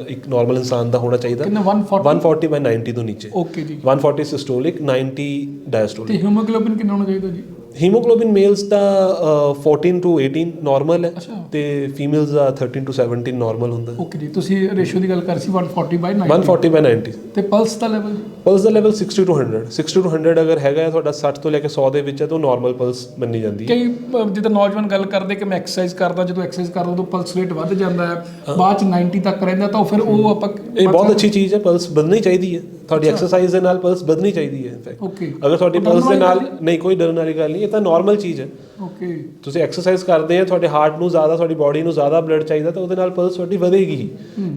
ਇੱਕ ਨਾਰਮਲ ਇਨਸਾਨ ਦਾ ਹੋਣਾ ਚਾਹੀਦਾ। ਕਿੰਨਾ 140 140 ਬਾਈ 90 ਤੋਂ ਨੀਚੇ। ਓਕੇ ਜੀ। 140 ਸਿਸਟੋਲਿਕ 90 ਡਾਇਸਟੋਲਿਕ ਤੇ ਹੀਮੋਗਲੋਬਿਨ ਕਿੰਨਾ ਹੋਣਾ ਚਾਹੀਦਾ ਜੀ? ਹੀਮੋਗਲੋਬਿਨ ਮੇਲਸ ਦਾ ਅ, 14 ਟੂ 18 ਨਾਰਮਲ ਹੈ। ਤੇ ਫੀਮੇਲਸ ਦਾ 13 ਟੂ 17 ਨਾਰਮਲ ਹੁੰਦਾ ਹੈ। ਓਕੇ ਜੀ ਤੁਸੀਂ ਰੇਸ਼ੋ ਦੀ ਗੱਲ ਕਰ ਸੀ 140 ਬਾਈ 90 140 ਬਾਈ 90 ਤੇ ਪਲਸ ਦਾ ਲੈਵਲ ਪਲਸ ਦਾ ਲੈਵਲ 60 ਟੂ 100 60 ਟੂ 100 ਅਗਰ ਹੈਗਾ ਹੈ ਤੁਹਾਡਾ 60 ਤੋਂ ਲੈ ਕੇ 100 ਦੇ ਵਿੱਚ ਹੈ ਤਾਂ ਨਾਰਮਲ ਪਲਸ ਮੰਨੀ ਜਾਂਦੀ ਹੈ। ਕਈ ਜਿੱਦਾਂ ਨੌਜਵਾਨ ਗੱਲ ਕਰਦੇ ਕਿ ਮੈਂ ਐਕਸਰਸਾਈਜ਼ ਕਰਦਾ ਜਦੋਂ ਐਕਸਰਸਾਈਜ਼ ਕਰਦਾ ਉਦੋਂ ਪਲਸ ਰੇਟ ਵੱਧ ਜਾਂਦਾ ਹੈ। ਬਾਅਦ ਚ 90 ਤੱਕ ਰਹਿੰਦਾ ਤਾਂ ਫਿਰ ਉਹ ਆਪਾਂ ਇਹ ਬਹੁਤ ਅੱਛੀ ਚੀਜ਼ ਹੈ ਪਲਸ ਵਧਣੀ ਚਾਹੀਦੀ ਹੈ। ਤੁਹਾਡੀ ਐਕਸਰਸਾਈਜ਼ ਦੇ ਨਾਲ ਪਲਸ ਵਧਣੀ ਚਾਹੀਦੀ ਹੈ ਇਨਫੈਕਟ ਓਕੇ ਅਗਰ ਤੁਹਾਡੀ ਪਲਸ ਦੇ ਨਾਲ ਨਹੀਂ ਕੋਈ ਡਰਨ ਵਾਲੀ ਗੱਲ ਨਹੀਂ ਇਹ ਤਾਂ ਨਾਰਮਲ ਚੀਜ਼ ਹੈ। ਓਕੇ ਤੁਸੀਂ ਐਕਸਰਸਾਈਜ਼ ਕਰਦੇ ਆ ਤੁਹਾਡੇ ਹਾਰਟ ਨੂੰ ਜ਼ਿਆਦਾ ਤੁਹਾਡੀ ਬਾਡੀ ਨੂੰ ਜ਼ਿਆਦਾ ਬਲੱਡ ਚਾਹੀਦਾ ਤਾਂ ਉਹਦੇ ਨਾਲ ਪਲਸ ਤੁਹਾਡੀ ਵਧੇਗੀ ਹੀ।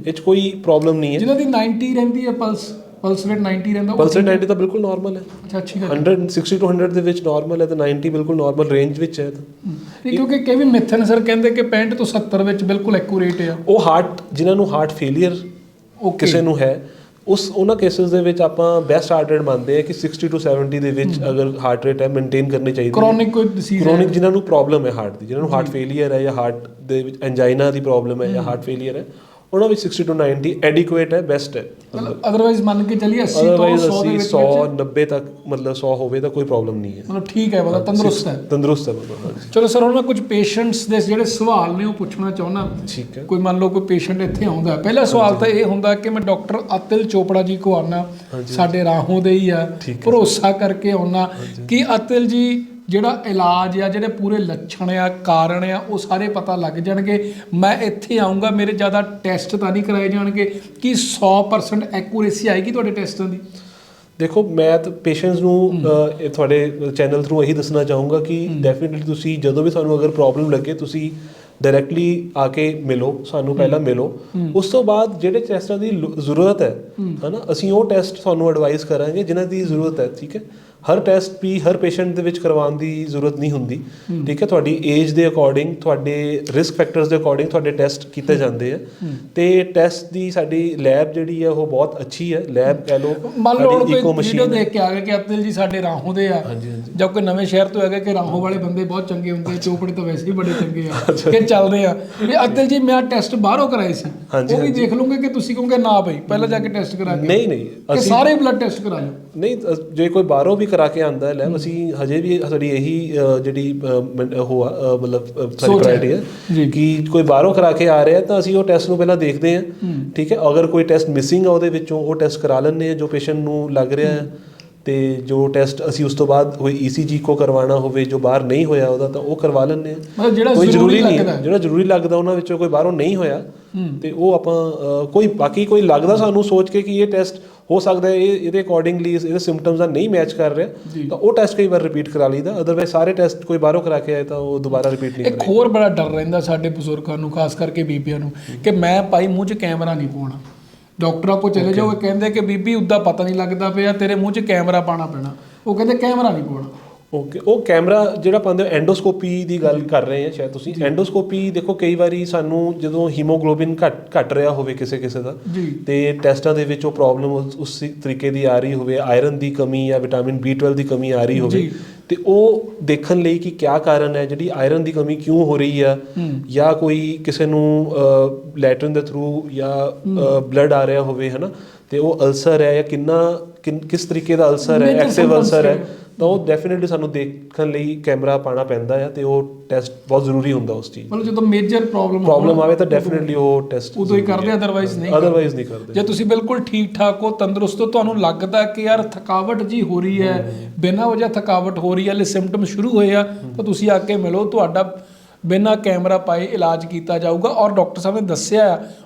ਇਹ 'ਚ ਕੋਈ ਪ੍ਰੋਬਲਮ ਨਹੀਂ ਹੈ। ਜਿਹਨਾਂ ਦੀ 90 ਰਹਿੰਦੀ ਹੈ ਪਲਸ ਪਲਸ ਰੇਟ 90 ਰਹਿੰਦਾ ਪਲਸ ਰੇਟ 90 ਤਾਂ ਬਿਲਕੁਲ ਨਾਰਮਲ ਹੈ। ਅੱਛਾ ਅੱਛੀ ਗੱਲ 100 60 ਟੂ 100 ਦੇ ਵਿੱਚ ਨਾਰਮਲ ਹੈ ਤੇ 90 ਬਿਲਕੁਲ ਨਾਰਮਲ ਰੇਂਜ ਵਿੱਚ ਹੈ ਤਾਂ। ਕਿਉਂਕਿ ਵੀ ਮਿਥਨ ਸਰ ਕਹਿੰਦੇ ਕਿ 65 ਤੋਂ 70 ਵਿੱਚ ਬਿਲਕੁਲ ਐਕੂਰੇਟ ਆ। ਉਹ ਹਾਰਟ ਜਿਨ੍ਹਾਂ ਨੂੰ ਹਾਰਟ ਫੇਲਿਅਰ ਕਿਸੇ ਨੂੰ ਹੈ ਉਸ ਉਹਨਾਂ ਕੇਸਸ ਦੇ ਵਿੱਚ ਆਪਾਂ ਬੈਸਟ ਹਾਰਟ ਰੇਟ ਮੰਨਦੇ ਆ ਕਿ 60 ਟੂ 70 ਦੇ ਵਿੱਚ ਅਗਰ ਹਾਰਟ ਰੇਟ ਹੈ ਮੇਨਟੇਨ ਕਰਨੀ ਚਾਹੀਦੀ ਹੈ। ਕ੍ਰੋਨਿਕ ਕੋਈ ਡਿਸੀਜ਼ ਕ੍ਰੋਨਿਕ ਜਿਨ੍ਹਾਂ ਨੂੰ ਪ੍ਰੋਬਲਮ ਹੈ ਹਾਰਟ ਦੀ ਜਿਨ੍ਹਾਂ ਨੂੰ ਹਾਰਟ ਫੇਲਿਅਰ ਹੈ ਜਾਂ ਹਾਰਟ ਦੇ ਵਿੱਚ ਐਂਜਾਈਨਾ ਦੀ ਪ੍ਰੋਬਲਮ ਹੈ ਜਾਂ ਹਾਰਟ ਫੇਲਿਅਰ ਹੈ ਉਹਨਾਂ ਵਿੱਚ 60 ਟੂ 90 ਐਡਿਕੁਏਟ ਹੈ ਬੈਸਟ ਹੈ। ਮਤਲਬ ਅਦਰਵਾਈਜ਼ ਮੰਨ ਕੇ ਚੱਲੀਏ 80 ਤੋਂ ਅਦਰਵਾਈਜ਼ 100 ਦੇ ਵਿੱਚ 100 ਵਿੱਚ 90 ਤੱਕ ਮਤਲਬ 100 ਹੋਵੇ ਤਾਂ ਕੋਈ ਪ੍ਰੋਬਲਮ ਨਹੀਂ ਹੈ। ਮਤਲਬ ਠੀਕ ਹੈ ਮਤਲਬ ਤੰਦਰੁਸਤ ਹੈ। ਤੰਦਰੁਸਤ ਹੈ ਮਤਲਬ ਚਲੋ ਸਰ ਹੁਣ ਮੈਂ ਕੁਝ ਪੇਸ਼ੈਂਟਸ ਦੇ ਜਿਹੜੇ ਸਵਾਲ ਨੇ ਉਹ ਪੁੱਛਣਾ ਚਾਹੁੰਦਾ। ਠੀਕ ਹੈ। ਕੋਈ ਮੰਨ ਲਓ ਕੋਈ ਪੇਸ਼ੈਂਟ ਇੱਥੇ ਆਉਂਦਾ। ਪਹਿਲਾ ਸਵਾਲ ਤਾਂ ਇਹ ਹੁੰਦਾ ਕਿ ਮੈਂ ਡਾਕਟਰ ਅਤਿਲ ਚੋਪੜਾ ਜੀ ਕੋ ਆਉਣਾ ਸਾਡੇ ਰਾਹੋਂ ਦੇ ਹੀ ਆ। ਭਰੋਸਾ ਕਰਕੇ ਆਉਣਾ ਕਿ ਅਤਿਲ ਜੀ ਜਿਹੜਾ ਇਲਾਜ ਆ ਜਿਹੜੇ ਪੂਰੇ ਲੱਛਣ ਆ ਕਾਰਨ ਆ ਉਹ ਸਾਰੇ ਪਤਾ ਲੱਗ ਜਾਣਗੇ। ਮੈਂ ਇੱਥੇ ਆਉਂਗਾ ਮੇਰੇ ਜ਼ਿਆਦਾ ਟੈਸਟ ਤਾਂ ਨਹੀਂ ਕਰਾਏ ਜਾਣਗੇ। ਕਿ 100% ਐਕੂਰੇਸੀ ਆਏਗੀ ਤੁਹਾਡੇ ਟੈਸਟਾਂ ਦੀ? ਦੇਖੋ ਮੈਂ ਤਾਂ ਪੇਸ਼ੈਂਟਸ ਨੂੰ ਇਹ ਤੁਹਾਡੇ ਚੈਨਲ ਥਰੂ ਇਹੀ ਦੱਸਣਾ ਚਾਹੂੰਗਾ ਕਿ ਡੈਫੀਨਿਟਲੀ ਤੁਸੀਂ ਜਦੋਂ ਵੀ ਤੁਹਾਨੂੰ ਅਗਰ ਪ੍ਰੋਬਲਮ ਲੱਗੇ ਤੁਸੀਂ ਡਾਇਰੈਕਟਲੀ ਆ ਕੇ ਮਿਲੋ ਸਾਨੂੰ ਪਹਿਲਾਂ ਮਿਲੋ। ਉਸ ਤੋਂ ਬਾਅਦ ਜਿਹੜੇ ਟੈਸਟਾਂ ਦੀ ਜ਼ਰੂਰਤ ਹੈ ਹਨਾ ਅਸੀਂ ਉਹ ਟੈਸਟ ਤੁਹਾਨੂੰ ਐਡਵਾਈਸ ਕਰਾਂਗੇ ਜਿਨ੍ਹਾਂ ਦੀ ਜ਼ਰੂਰਤ ਹੈ ਠੀਕ ਹੈ? ਹਰ ਟੈਸਟ ਵੀ ਹਰ ਪੇਸ਼ੈਂਟ ਦੇ ਵਿੱਚ ਕਰਵਾਉਣ ਦੀ ਜ਼ਰੂਰਤ ਨਹੀਂ ਹੁੰਦੀ। ਠੀਕ ਹੈ ਤੁਹਾਡੀ ਏਜ ਦੇ ਅਕੋਰਡਿੰਗ ਤੁਹਾਡੇ ਰਿਸਕ ਫੈਕਟਰਸ ਦੇ ਅਕੋਰਡਿੰਗ ਤੁਹਾਡੇ ਟੈਸਟ ਕੀਤੇ ਜਾਂਦੇ ਆ। ਤੇ ਟੈਸਟ ਦੀ ਸਾਡੀ ਲੈਬ ਜਿਹੜੀ ਹੈ ਉਹ ਬਹੁਤ ਅੱਛੀ ਹੈ ਲੈਬ ਕਹਿ ਲਓ ਮੰਨ ਲਓ ਕੋਈ ਵੀਡੀਓ। ਦੇਖ ਕੇ ਆ ਗਿਆ ਕਿ ਅਬਦੁਲ ਜੀ ਸਾਡੇ ਰਾਹੋਂ ਦੇ ਆ। ਜਾਂ ਕੋਈ ਨਵੇਂ ਸ਼ਹਿਰ ਤੋਂ ਹੈਗਾ ਕਿ ਰਾਹੋਂ ਵਾਲੇ ਬੰਦੇ ਬਹੁਤ ਚੰਗੇ ਹੁੰਦੇ ਆ ਚੋਪੜੇ ਤਾਂ ਵੈਸੇ ਹੀ ਬੜੇ ਚੰਗੇ ਆ। ਕਿ ਚੱਲਦੇ ਆ। ਵੀ ਅਬਦੁਲ ਜੀ ਮੈਂ ਟੈਸਟ ਬਾਹਰੋਂ ਕਰਾਏ ਸੀ। ਉਹ ਵੀ ਦੇਖ ਲੂੰਗੇ ਕਿ ਤੁਸੀਂ ਕਹੋਗੇ ਨਾ ਬਈ ਪਹਿਲਾਂ ਜਾ ਕੇ ਟੈਸਟ ਕਰਾ ਕੇ ਨਹੀਂ ਨਹੀਂ ਕਿ ਅਸੀਂ ਸਾਰੇ ਬਲੱਡ ਟੈਸਟ ਕਰਾ ਲਓ। ਨਹੀਂ ਜੇ ਕੋਈ ਬਾਹਰੋਂ ਵੀ ਕਰਾ ਕੇ ਆਂਦਾ ਲੈਬ ਅਸੀਂ ਹਜੇ ਵੀ ਸਾਡੀ ਇਹੀ ਜਿਹੜੀ ਉਹ ਆ ਮਤਲਬ ਸਾਡੀ। ਪ੍ਰਾਇਰਟੀ। ਹੈ ਕਿ ਕੋਈ ਬਾਹਰੋਂ ਕਰਾ ਕੇ ਆ ਰਿਹਾ ਤਾਂ ਅਸੀਂ ਉਹ ਟੈਸਟ ਨੂੰ ਪਹਿਲਾਂ ਦੇਖਦੇ ਹਾਂ ਠੀਕ ਹੈ ਅਗਰ ਕੋਈ ਟੈਸਟ ਮਿਸਿੰਗ ਆ ਉਹਦੇ ਵਿੱਚੋਂ ਉਹ ਟੈਸਟ ਕਰਾ ਲੈਂਦੇ ਹਾਂ ਜੋ ਪੇਸ਼ੈਂਟ ਨੂੰ ਲੱਗ ਰਿਹਾ ਹੈ ਤੇ ਜੋ ਟੈਸਟ ਅਸੀਂ ਉਸ ਤੋਂ ਬਾਅਦ ਕੋਈ ECG ਕੋ ਕਰਵਾਉਣਾ ਹੋਵੇ ਜੋ ਬਾਹਰ ਨਹੀਂ ਹੋਇਆ ਉਹਦਾ ਤਾਂ ਉਹ ਕਰਵਾ ਲੈਂਦੇ ਹਾਂ ਮਤਲਬ ਜਿਹੜਾ ਜ਼ਰੂਰੀ ਨਹੀਂ। ਜਿਹੜਾ ਜ਼ਰੂਰੀ ਲੱਗਦਾ ਉਹਨਾਂ ਵਿੱਚੋਂ ਕੋਈ ਬਾਹਰੋਂ ਨਹੀਂ ਹੋਇਆ ਤੇ ਉਹ ਆਪਾਂ ਕੋਈ ਬਾਕੀ ਕੋਈ ਲੱਗਦਾ ਸਾਨੂੰ ਸੋਚ ਕੇ ਕਿ ਇਹ ਟੈਸਟ ਹੋ ਸਕਦਾ ਹੈ ਇਹ ਇਹਦੇ ਅਕੋਰਡਿੰਗਲੀ ਇਹਦੇ ਸਿੰਪਟਮਸ ਦਾ ਨਹੀਂ ਮੈਚ ਕਰ। ਰਿਹਾ ਤਾਂ ਉਹ ਟੈਸਟ ਕਈ ਵਾਰ ਰਿਪੀਟ ਕਰਾ ਲਈਦਾ। ਅਦਰਵਾਈਜ਼ ਸਾਰੇ ਟੈਸਟ ਕੋਈ ਬਾਹਰੋਂ ਕਰਾ ਕੇ ਆਏ ਤਾਂ ਉਹ ਦੁਬਾਰਾ ਰਿਪੀਟ ਨਹੀਂ ਇੱਕ ਹੋਰ ਬੜਾ ਡਰ ਰਹਿੰਦਾ ਸਾਡੇ ਬਜ਼ੁਰਗਾਂ ਨੂੰ ਖਾਸ ਕਰਕੇ ਬੀਬੀਆਂ ਨੂੰ ਕਿ ਮੈਂ ਭਾਈ ਮੂੰਹ 'ਚ ਕੈਮਰਾ ਨਹੀਂ ਪਾਉਣਾ। ਡਾਕਟਰਾਂ ਕੋਲ ਚਲੇ ਜਾਓ ਕਹਿੰਦੇ ਕਿ ਬੀਬੀ ਉੱਦਾਂ ਪਤਾ ਨਹੀਂ ਲੱਗਦਾ ਪਿਆ ਤੇਰੇ ਮੂੰਹ 'ਚ ਕੈਮਰਾ ਪਾਣਾ ਪੈਣਾ। ਉਹ ਕਹਿੰਦੇ ਕੈਮਰਾ ਨਹੀਂ ਪਾਉਣਾ। ਓਕੇ ਉਹ ਕੈਮਰਾ ਜਿਹੜਾ ਪਾਉਂਦੇ ਹੋ ਐਂਡੋਸਕੋਪੀ ਦੀ ਗੱਲ ਕਰ ਰਹੇ ਆ ਸ਼ਾਇਦ ਤੁਸੀਂ। ਐਂਡੋਸਕੋਪੀ ਦੇਖੋ ਕਈ ਵਾਰੀ ਸਾਨੂੰ ਜਦੋਂ ਹੀਮੋਗਲੋਬਿਨ ਘਟ ਘਟ ਰਿਹਾ ਹੋਵੇ ਕਿਸੇ ਕਿਸੇ ਦਾ ਤੇ ਟੈਸਟਾਂ ਦੇ ਵਿੱਚ ਉਹ ਪ੍ਰੋਬਲਮ ਉਸ ਤਰੀਕੇ ਦੀ ਆ ਰਹੀ ਹੋਵੇ ਆਇਰਨ ਦੀ ਕਮੀ ਜਾਂ ਵਿਟਾਮਿਨ B12 ਦੀ ਕਮੀ ਆ ਰਹੀ ਹੋਵੇ। ਤੇ ਉਹ ਦੇਖਣ ਲਈ ਕਿ ਕਿਆ ਕਾਰਨ ਹੈ ਜਿਹੜੀ ਆਇਰਨ ਦੀ ਕਮੀ ਕਿਉਂ ਹੋ ਰਹੀ ਆ ਜਾਂ ਕੋਈ ਕਿਸੇ ਨੂੰ ਲੈਟਰਨ ਦੇ ਥਰੂ ਜਾਂ ਬਲੱਡ ਆ ਰਿਹਾ ਹੋਵੇ ਹਨਾ ਤੇ ਉਹ ਅਲਸਰ ਹੈ ਜਾਂ ਕਿੰਨਾ ਕਿਸ ਤਰੀਕੇ ਦਾ ਅਲਸਰ ਹੈ symptoms ਅਲਸਰ ਹੈ? ਤਾਂ ਉਹ ਡੈਫੀਨਿਟਲੀ ਸਾਨੂੰ ਦੇਖਣ ਲਈ ਕੈਮਰਾ ਪਾਣਾ ਪੈਂਦਾ ਹੈ ਤੇ ਉਹ ਟੈਸਟ ਬਹੁਤ ਜ਼ਰੂਰੀ ਹੁੰਦਾ ਉਸ ਚੀਜ਼ ਮਤਲਬ ਜਦੋਂ ਮੇਜਰ ਪ੍ਰੋਬਲਮ ਪ੍ਰੋਬਲਮ ਆਵੇ ਤਾਂ ਡੈਫੀਨਿਟਲੀ ਉਹ ਟੈਸਟ ਉਦੋਂ ਹੀ ਕਰਦੇ ਅਦਰਵਾਈਜ਼ ਨਹੀਂ ਅਦਰਵਾਈਜ਼ ਨਹੀਂ ਕਰਦੇ। ਜੇ ਤੁਸੀਂ ਬਿਲਕੁਲ ਠੀਕ ਠਾਕ ਹੋ ਤੰਦਰੁਸਤ ਹੋ ਤੁਹਾਨੂੰ ਲੱਗਦਾ ਕਿ ਯਾਰ ਥਕਾਵਟ ਜੀ ਹੋ ਰਹੀ ਹੈ ਬਿਨਾਂ ਵਜ੍ਹਾ ਥਕਾਵਟ ਹੋ ਰਹੀ ਹੈ ਲੈ ਸਿੰਪਟਮ ਸ਼ੁਰੂ ਹੋਏ ਆ ਤਾਂ ਤੁਸੀਂ ਆ ਕੇ ਮਿਲੋ ਤੁਹਾਡਾ ਬਿਨਾਂ ਕੈਮਰਾ ਪਾਏ ਇਲਾਜ ਕੀਤਾ ਜਾਊਗਾ। ਔਰ ਡਾਕਟਰ ਸਾਹਿਬ ਨੇ ਦੱਸਿਆ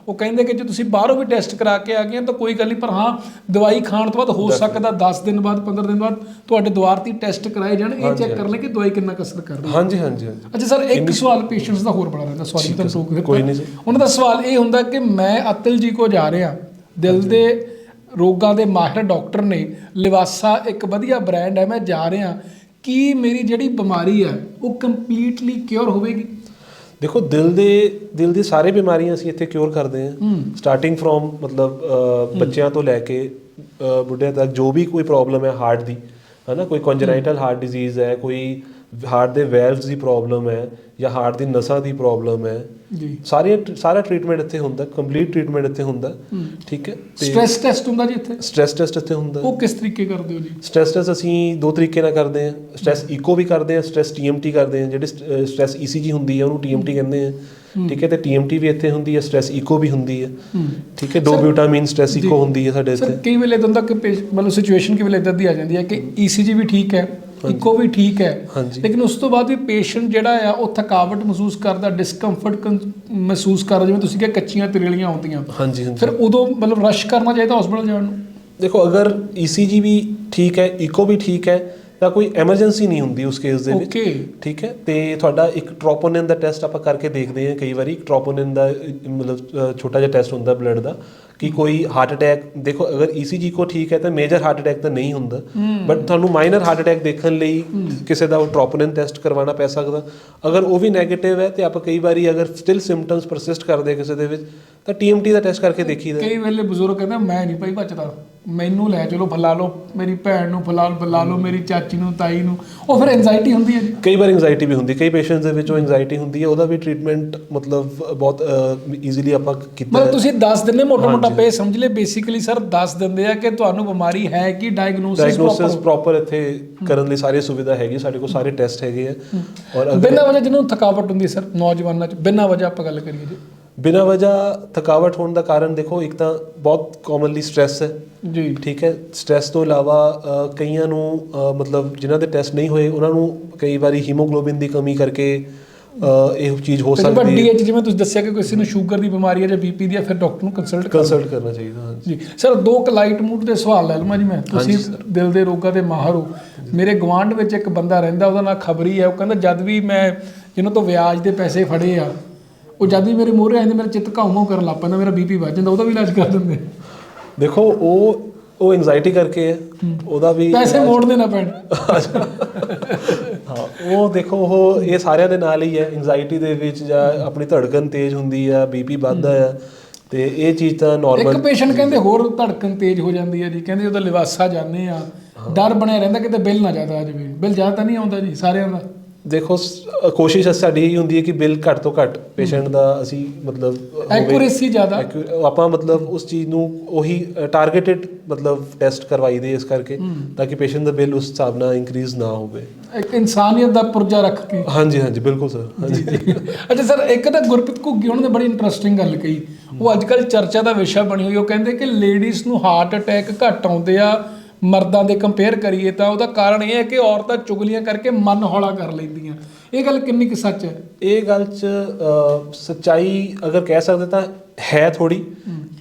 ਉਹ ਕਹਿੰਦੇ ਕਿ ਜੇ ਤੁਸੀਂ ਬਾਹਰੋਂ ਵੀ ਟੈਸਟ ਕਰਾ ਕੇ ਆ ਗਏ ਤਾਂ ਕੋਈ ਗੱਲ ਨਹੀਂ ਪਰ ਹਾਂ ਦਵਾਈ ਖਾਣ ਤੋਂ ਬਾਅਦ ਹੋ ਸਕਦਾ 10 ਦਿਨ ਬਾਅਦ 15 ਦਿਨ ਬਾਅਦ ਤੁਹਾਡੇ ਦੁਆਰ ਤੇ ਟੈਸਟ ਕਰਾਏ ਜਾਣ ਇਹ ਚੈੱਕ ਕਰ ਲੈ ਕਿ ਦਵਾਈ ਕਿੰਨਾ ਕਸਰ ਕਰ ਰਹੀ ਹੈ। ਹਾਂਜੀ ਹਾਂਜੀ ਅੱਛਾ ਸਰ ਇੱਕ ਸਵਾਲ ਪੇਸ਼ੈਂਟਸ ਦਾ ਹੋਰ ਬੜਾ ਰਹਿੰਦਾ ਸੌਰੀ ਤੁਹਾਨੂੰ ਦਿੱਤਾ ਕੋਈ ਨਹੀਂ ਜੀ। ਉਹਨਾਂ ਦਾ ਸਵਾਲ ਇਹ ਹੁੰਦਾ ਕਿ ਮੈਂ ਅਤਲ ਜੀ ਕੋ ਜਾ ਰਿਹਾ ਦਿਲ ਦੇ ਰੋਗਾਂ ਦੇ ਮਾਹਿਰ ਡਾਕਟਰ ਨੇ ਲਿਵਾਸਾ ਇੱਕ ਵਧੀਆ ਬ੍ਰਾਂਡ ਹੈ ਮੈਂ ਜਾ ਰਿਹਾ। ਕੀ ਮੇਰੀ ਜਿਹੜੀ ਬਿਮਾਰੀ ਹੈ ਉਹ ਕੰਪਲੀਟਲੀ ਕਿਉਰ ਹੋਵੇਗੀ? ਦੇਖੋ ਦਿਲ ਦੇ ਦਿਲ ਦੀ ਸਾਰੇ ਬਿਮਾਰੀਆਂ ਅਸੀਂ ਇੱਥੇ ਕਿਉਰ ਕਰਦੇ ਹਾਂ। ਸਟਾਰਟਿੰਗ ਫਰੋਮ ਮਤਲਬ ਬੱਚਿਆਂ ਤੋਂ ਲੈ ਕੇ ਬੁੱਢਿਆਂ ਤੱਕ ਜੋ ਵੀ ਕੋਈ ਪ੍ਰੋਬਲਮ ਹੈ ਹਾਰਟ ਦੀ ਹਨਾ? ਕੋਈ ਕੰਜਨਾਈਟਲ ਹਾਰਟ ਡਿਜ਼ੀਜ਼ ਹੈ ਕੋਈ ਹਾਰਟ ਦੇ ਵੈਲਵਸ ਦੀ ਪ੍ਰੋਬਲਮ ਹੈ ਜਾਂ ਹਾਰਟ ਦੀ ਨਸਾਂ ਦੀ ਪ੍ਰੋਬਲਮ ਹੈ। ਜੀ। ਸਾਰੇ ਸਾਰਾ ਟ੍ਰੀਟਮੈਂਟ ਇੱਥੇ ਹੁੰਦਾ ਕੰਪਲੀਟ ਟ੍ਰੀਟਮੈਂਟ ਇੱਥੇ ਹੁੰਦਾ ਠੀਕ ਹੈ? ਤੇ ਸਟ੍ਰੈਸ ਟੈਸਟ ਹੁੰਦਾ ਜੀ ਇੱਥੇ? ਸਟ੍ਰੈਸ ਟੈਸਟ ਇੱਥੇ ਹੁੰਦਾ। ਉਹ ਕਿਸ ਤਰੀਕੇ ਕਰਦੇ ਹੋ ਜੀ? ਸਟ੍ਰੈਸ ਟੈਸਟ ਅਸੀਂ ਦੋ ਤਰੀਕੇ ਨਾਲ ਕਰਦੇ ਹਾਂ। ਸਟ੍ਰੈਸ ਇਕੋ ਵੀ ਕਰਦੇ ਹਾਂ ਸਟ੍ਰੈਸ ਟੀਐਮਟੀ ਕਰਦੇ ਹਾਂ ਜਿਹੜੀ ਸਟ੍ਰੈਸ ਈਸੀਜੀ ਹੁੰਦੀ ਹੈ ਉਹਨੂੰ ਟੀਐਮਟੀ ਕਹਿੰਦੇ ਆ ਠੀਕ ਹੈ? ਤੇ ਟੀਐਮਟੀ ਵੀ ਇੱਥੇ ਹੁੰਦੀ ਹੈ ਸਟ੍ਰੈਸ ਇਕੋ ਵੀ ਹੁੰਦੀ ਹੈ। ਠੀਕ ਹੈ? ਦੋ ਬਿਊਟਾਮੀਨ ਸਟ੍ਰੈਸ ਇਕੋ ਹੁੰਦੀ ਹੈ ਸਾਡੇ ਸਰ ਇੱਥੇ। ਕਈ ਵੇਲੇ ਇਦਾਂ ਦਾ ਕਿ ਮਤਲਬ ਸਿਚੁਏਸ਼ਨ ਕਈ ਵੇਲੇ ਇਦਾਂ ਦੀ ਆ ਜਾਂਦੀ ਹੈ ਕਿ ਈਸੀਜੀ ਵੀ ਠੀਕ ਹੈ ਇਕੋ ਵੀ ਠੀਕ ਹੈ। ਲੇਕਿਨ ਉਸ ਤੋਂ ਬਾਅਦ ਵੀ ਪੇਸ਼ੈਂਟ ਜਿਹੜਾ ਆ ਉਹ ਥਕਾਵਟ ਮਹਿਸੂਸ ਕਰਦਾ ਡਿਸਕੰਫਰਟ ਮਹਿਸੂਸ ਕਰਦਾ ਜਿਵੇਂ ਤੁਸੀਂ ਕਿਹਾ ਕੱਚੀਆਂ ਤਰੇਲੀਆਂ ਆਉਂਦੀਆਂ ਹਾਂਜੀ ਹਾਂਜੀ। ਫਿਰ ਉਦੋਂ ਮਤਲਬ ਰਸ਼ ਕਰਨਾ ਚਾਹੀਦਾ ਹਸਪੀਟਲ ਜਾਣ ਨੂੰ। ਦੇਖੋ ਅਗਰ ਈਸੀਜੀ ਵੀ ਠੀਕ ਹੈ ਇਕੋ ਵੀ ਠੀਕ ਹੈ ਤਾਂ ਕੋਈ ਐਮਰਜੈਂਸੀ ਨਹੀਂ ਹੁੰਦੀ ਉਸ ਕੇਸ ਦੇ ਵਿੱਚ। ਓਕੇ ਠੀਕ ਹੈ? ਤੇ ਤੁਹਾਡਾ ਇੱਕ ਟ੍ਰੋਪੋਨਿਨ ਦਾ ਟੈਸਟ ਆਪਾਂ ਕਰਕੇ ਦੇਖਦੇ ਹਾਂ ਕਈ ਵਾਰੀ। ਟ੍ਰੋਪੋਨਿਨ ਦਾ ਮਤਲਬ ਛੋਟਾ ਜਿਹਾ ਟੈਸਟ ਹੁੰਦਾ ਬਲੱਡ ਦਾ। ਕਿ ਕੋਈ ਹਾਰਟ ਅਟੈਕ ਦੇਖੋ ਅਗਰ ECG ਕੋ ਠੀਕ ਹੈ ਤਾਂ ਮੇਜਰ ਹਾਰਟ ਅਟੈਕ ਤਾਂ ਨਹੀਂ ਹੁੰਦਾ। ਬਟ ਤੁਹਾਨੂੰ ਮਾਈਨਰ ਹਾਰਟ ਅਟੈਕ ਦੇਖਣ ਲਈ ਕਿਸੇ ਦਾ ਉਹ ਟ੍ਰੋਪੋਨਿਨ ਟੈਸਟ ਕਰਵਾਉਣਾ ਪੈ ਸਕਦਾ। ਅਗਰ ਉਹ ਵੀ 네ਗੇਟਿਵ ਹੈ ਤੇ ਆਪਾਂ ਕਈ ਵਾਰੀ ਅਗਰ ਸਟਿਲ ਸਿੰਪਟਮਸ ਪਰਸਿਸਟ ਕਰਦੇ ਕਿਸੇ ਦੇ ਵਿੱਚ ਤਾਂ TMT ਦਾ ਟੈਸਟ ਕਰਕੇ ਦੇਖੀਦਾ। ਕਈ ਵੇਲੇ ਬਜ਼ੁਰਗ ਕਹਿੰਦੇ ਮੈਂ ਨਹੀਂ ਭਾਈ ਬਚਦਾ। ਮੈਨੂੰ ਲੈ ਚਲੋ ਫਲਾ ਲਓ। ਮੇਰੀ ਭੈਣ ਨੂੰ ਫਲਾ ਫਲਾ ਲਓ। ਮੇਰੀ ਚਾਚੀ ਨੂੰ ਤਾਈ ਨੂੰ। ਉਹ ਫਿਰ ਐਂਜ਼ਾਈਟੀ ਹੁੰਦੀ ਹੈ ਜੀ। ਕਈ ਵਾਰ ਐਂਜ਼ਾਈਟੀ ਵੀ ਹੁੰਦੀ ਕਈ ਪੇਸ਼ੈਂਟਸ ਦੇ ਵਿੱਚ ਉਹ ਐਂਜ਼ਾਈਟੀ ਹੁੰਦੀ ਹੈ। ਉਹਦਾ ਵੀ ਟ੍ਰੀਟਮੈਂਟ ਮਤਲਬ ਬਹੁਤ ਈਜ਼ੀਲੀ ਆਪਾਂ ਕੀਤਾ ਮਤਲਬ ਤੁਸੀਂ ਦੱਸ ਦਿੰਦੇ ਮੋਟਾ ਮੋਟਾ ਪੇ ਸਮਝ ਲੈ ਬੇਸਿਕਲੀ ਸਰ ਦੱਸ ਦਿੰਦੇ ਆ ਕਿ ਤੁਹਾਨੂੰ ਬਿਮਾਰੀ ਹੈ ਕਿ ਡਾਇਗਨੋਸਿਸ ਡਾਇਗਨੋਸਿਸ ਪ੍ਰੋਪਰ ਇੱਥੇ ਕਰਨ ਲਈ ਸਾਰੀ ਸੁਵਿਧਾ ਹੈਗੀ ਸਾਡੇ ਕੋਲ ਸਾਰੇ ਟੈਸਟ ਹੈਗੇ ਆ ਔਰ ਬਿਨਾਂ ਵਜ੍ਹਾ ਜਿਹਨੂੰ ਥਕਾਵਟ ਹੁੰਦੀ ਸਰ ਨੌਜਵਾਨਾਂ ਚ ਬਿਨਾਂ ਵਜ੍ਹਾ ਆਪਾਂ ਗੱਲ ਕਰੀਏ ਜੀ ਬਿਨਾਂ ਵਜ੍ਹਾ ਥਕਾਵਟ ਹੋਣ ਦਾ ਕਾਰਨ ਦੇਖੋ ਇੱਕ ਤਾਂ ਬਹੁਤ ਕਾਮਨਲੀ ਸਟ੍ਰੈਸ ਹੈ ਜੀ ਠੀਕ ਹੈ ਸਟ੍ਰੈਸ ਤੋਂ ਇਲਾਵਾ ਕਈਆਂ ਨੂੰ ਮਤਲਬ ਜਿਨ੍ਹਾਂ ਦੇ ਟੈਸਟ ਨਹੀਂ ਹੋਏ ਉਹਨਾਂ ਨੂੰ ਕਈ ਵਾਰੀ ਹੀਮੋਗਲੋਬਿਨ ਦੀ ਕਮੀ ਕਰਕੇ ਇਹ ਚੀਜ਼ ਹੋ ਸਕਦੀ ਹੈ। ਡੀਐਚ ਜਿਵੇਂ ਤੁਸੀਂ ਦੱਸਿਆ ਕਿ ਕਿਸੇ ਨੂੰ ਸ਼ੂਗਰ ਦੀ ਬਿਮਾਰੀ ਹੈ ਜਾਂ ਬੀਪੀ ਦੀ ਹੈ ਫਿਰ ਡਾਕਟਰ ਨੂੰ ਕੰਸਲਟ ਕਰੋ। ਕੰਸਲਟ ਕਰਨਾ ਚਾਹੀਦਾ ਹਾਂਜੀ। ਜੀ। ਸਰ ਦੋ ਕੁ ਲਾਈਟ ਮੂਡ ਦੇ ਸਵਾਲ ਲੈ ਲਵਾਂ ਜੀ ਮੈਂ। ਤੁਸੀਂ। ਦਿਲ ਦੇ ਰੋਗਾਂ ਦੇ ਮਾਹਰ ਹੋ। ਮੇਰੇ ਗਵਾਂਢ ਵਿੱਚ ਇੱਕ ਬੰਦਾ ਰਹਿੰਦਾ ਉਹਦਾ ਨਾਂ ਖਬਰੀ ਹੈ। ਉਹ ਕਹਿੰਦਾ ਜਦ ਵੀ ਮੈਂ ਜਿਹਨਾਂ ਤੋਂ ਵਿਆਜ ਦੇ ਪੈਸੇ ਫੜੇ ਆ ਉਹ ਜਦ ਵੀ ਮੇਰੇ ਮੂਹਰੇ ਆਉਂਦੇ ਮੇਰਾ ਚਿੱਤ ਘਾਉ ਕਰ ਲੱਗ ਪੈਂਦਾ ਮੇਰਾ ਬੀਪੀ ਵੱਜ ਜਾਂਦਾ ਉਹਦਾ ਵੀ ਇਲਾਜ ਕਰ ਦਿੰਦੇ। ਦੇਖੋ ਉਹ ਉਹ ਐਂਜ਼ਾਈਟੀ ਕਰਕੇ ਹੈ। ਉਹਦਾ ਵੀ ਪੈਸੇ ਮੋੜਨੇ ਨਾ ਪੈਣ। ਹਾਂ ਉਹ ਦੇਖੋ ਉਹ ਇਹ ਸਾਰਿਆਂ ਦੇ ਨਾਲ ਹੀ ਹੈ। ਐਂਜ਼ਾਈਟੀ ਦੇ ਵਿੱਚ ਜਾਂ ਆਪਣੀ ਧੜਕਨ ਤੇਜ਼ ਹੁੰਦੀ ਆ ਬੀਪੀ ਵੱਧਦਾ ਆ ਤੇ ਇਹ ਚੀਜ਼ ਤਾਂ ਇੱਕ ਨਾਰਮਲ ਪੇਸ਼ੈਂਟ ਕਹਿੰਦੇ ਹੋਰ ਧੜਕਨ ਤੇਜ਼ ਹੋ ਜਾਂਦੀ ਹੈ ਜੀ ਕਹਿੰਦੇ ਉਹਦਾ ਲਿਵਾਸਾ ਜਾਂਦੇ ਆ ਡਰ ਬਣਿਆ ਰਹਿੰਦਾ ਕਿਤੇ ਬਿੱਲ ਨਾ ਜ਼ਿਆਦਾ ਆ ਜਾਵੇ। ਬਿੱਲ ਜ਼ਿਆਦਾ ਤਾਂ ਨਹੀਂ ਆਉਂਦਾ ਜੀ ਸਾਰਿਆਂ ਦਾ। ਦੇਖੋ ਸ- ਕੋਸ਼ਿਸ਼ ਸਾਡੀ ਇਹ ਹੁੰਦੀ ਹੈ ਕਿ ਬਿੱਲ ਘੱਟ ਤੋਂ ਘੱਟ ਪੇਸ਼ੈਂਟ ਦਾ ਅਸੀਂ ਮਤਲਬ ਹੋਵੇ- ਐਕੂਰੇਸੀ ਜ਼ਿਆਦਾ। Accu- ਆਪਾਂ ਮਤਲਬ ਉਸ ਚੀਜ਼ ਨੂੰ ਉਹੀ ਟਾਰਗੇਟਡ ਮਤਲਬ ਟੈਸਟ ਕਰਵਾਈ ਦੇ ਇਸ ਕਰਕੇ ਤਾਂ ਕਿ ਪੇਸ਼ੈਂਟ ਦਾ ਬਿੱਲ ਉਸ ਹਿਸਾਬ ਨਾਲ ਇਨਕਰੀਜ਼ ਨਾ ਹੋਵੇ। ਇੱਕ ਇਨਸਾਨੀਅਤ ਦਾ ਪੁਰਜਾ ਰੱਖ ਕੇ। ਹਾਂਜੀ ਹਾਂਜੀ ਬਿਲਕੁਲ ਸਰ ਹਾਂਜੀ। ਅੱਛਾ ਸਰ ਇੱਕ ਤਾਂ ਗੁਰਪ੍ਰੀਤ ਘੁੱਗੀ ਉਹਨਾਂ ਨੇ ਬੜੀ ਇੰਟਰਸਟਿੰਗ ਗੱਲ ਕਹੀ। ਉਹ ਅੱਜ ਕੱਲ ਚਰਚਾ ਦਾ ਵਿਸ਼ਾ ਬਣੀ ਹੋਈ ਉਹ ਕਹਿੰਦੇ ਕਿ ਲੇਡੀਜ਼ ਨੂੰ ਹਾਰਟ ਅਟੈਕ ਘੱਟ ਆਉਂਦੇ ਆ। ਮਰਦਾਂ ਦੇ ਕੰਪੇਅਰ ਕਰੀਏ ਤਾਂ ਉਹਦਾ ਕਾਰਨ ਇਹ ਹੈ ਕਿ ਔਰਤਾਂ ਚੁਗਲੀਆਂ ਕਰਕੇ ਮਨ ਹੌਲਾ ਕਰ ਲੈਂਦੀਆਂ। ਇਹ ਗੱਲ ਕਿੰਨੀ ਕੁ ਸੱਚ ਹੈ? ਇਹ ਗੱਲ 'ਚ ਅ, ਸੱਚਾਈ ਅਗਰ ਕਹਿ ਸਕਦੇ ਤਾਂ ਹੈ ਥੋੜੀ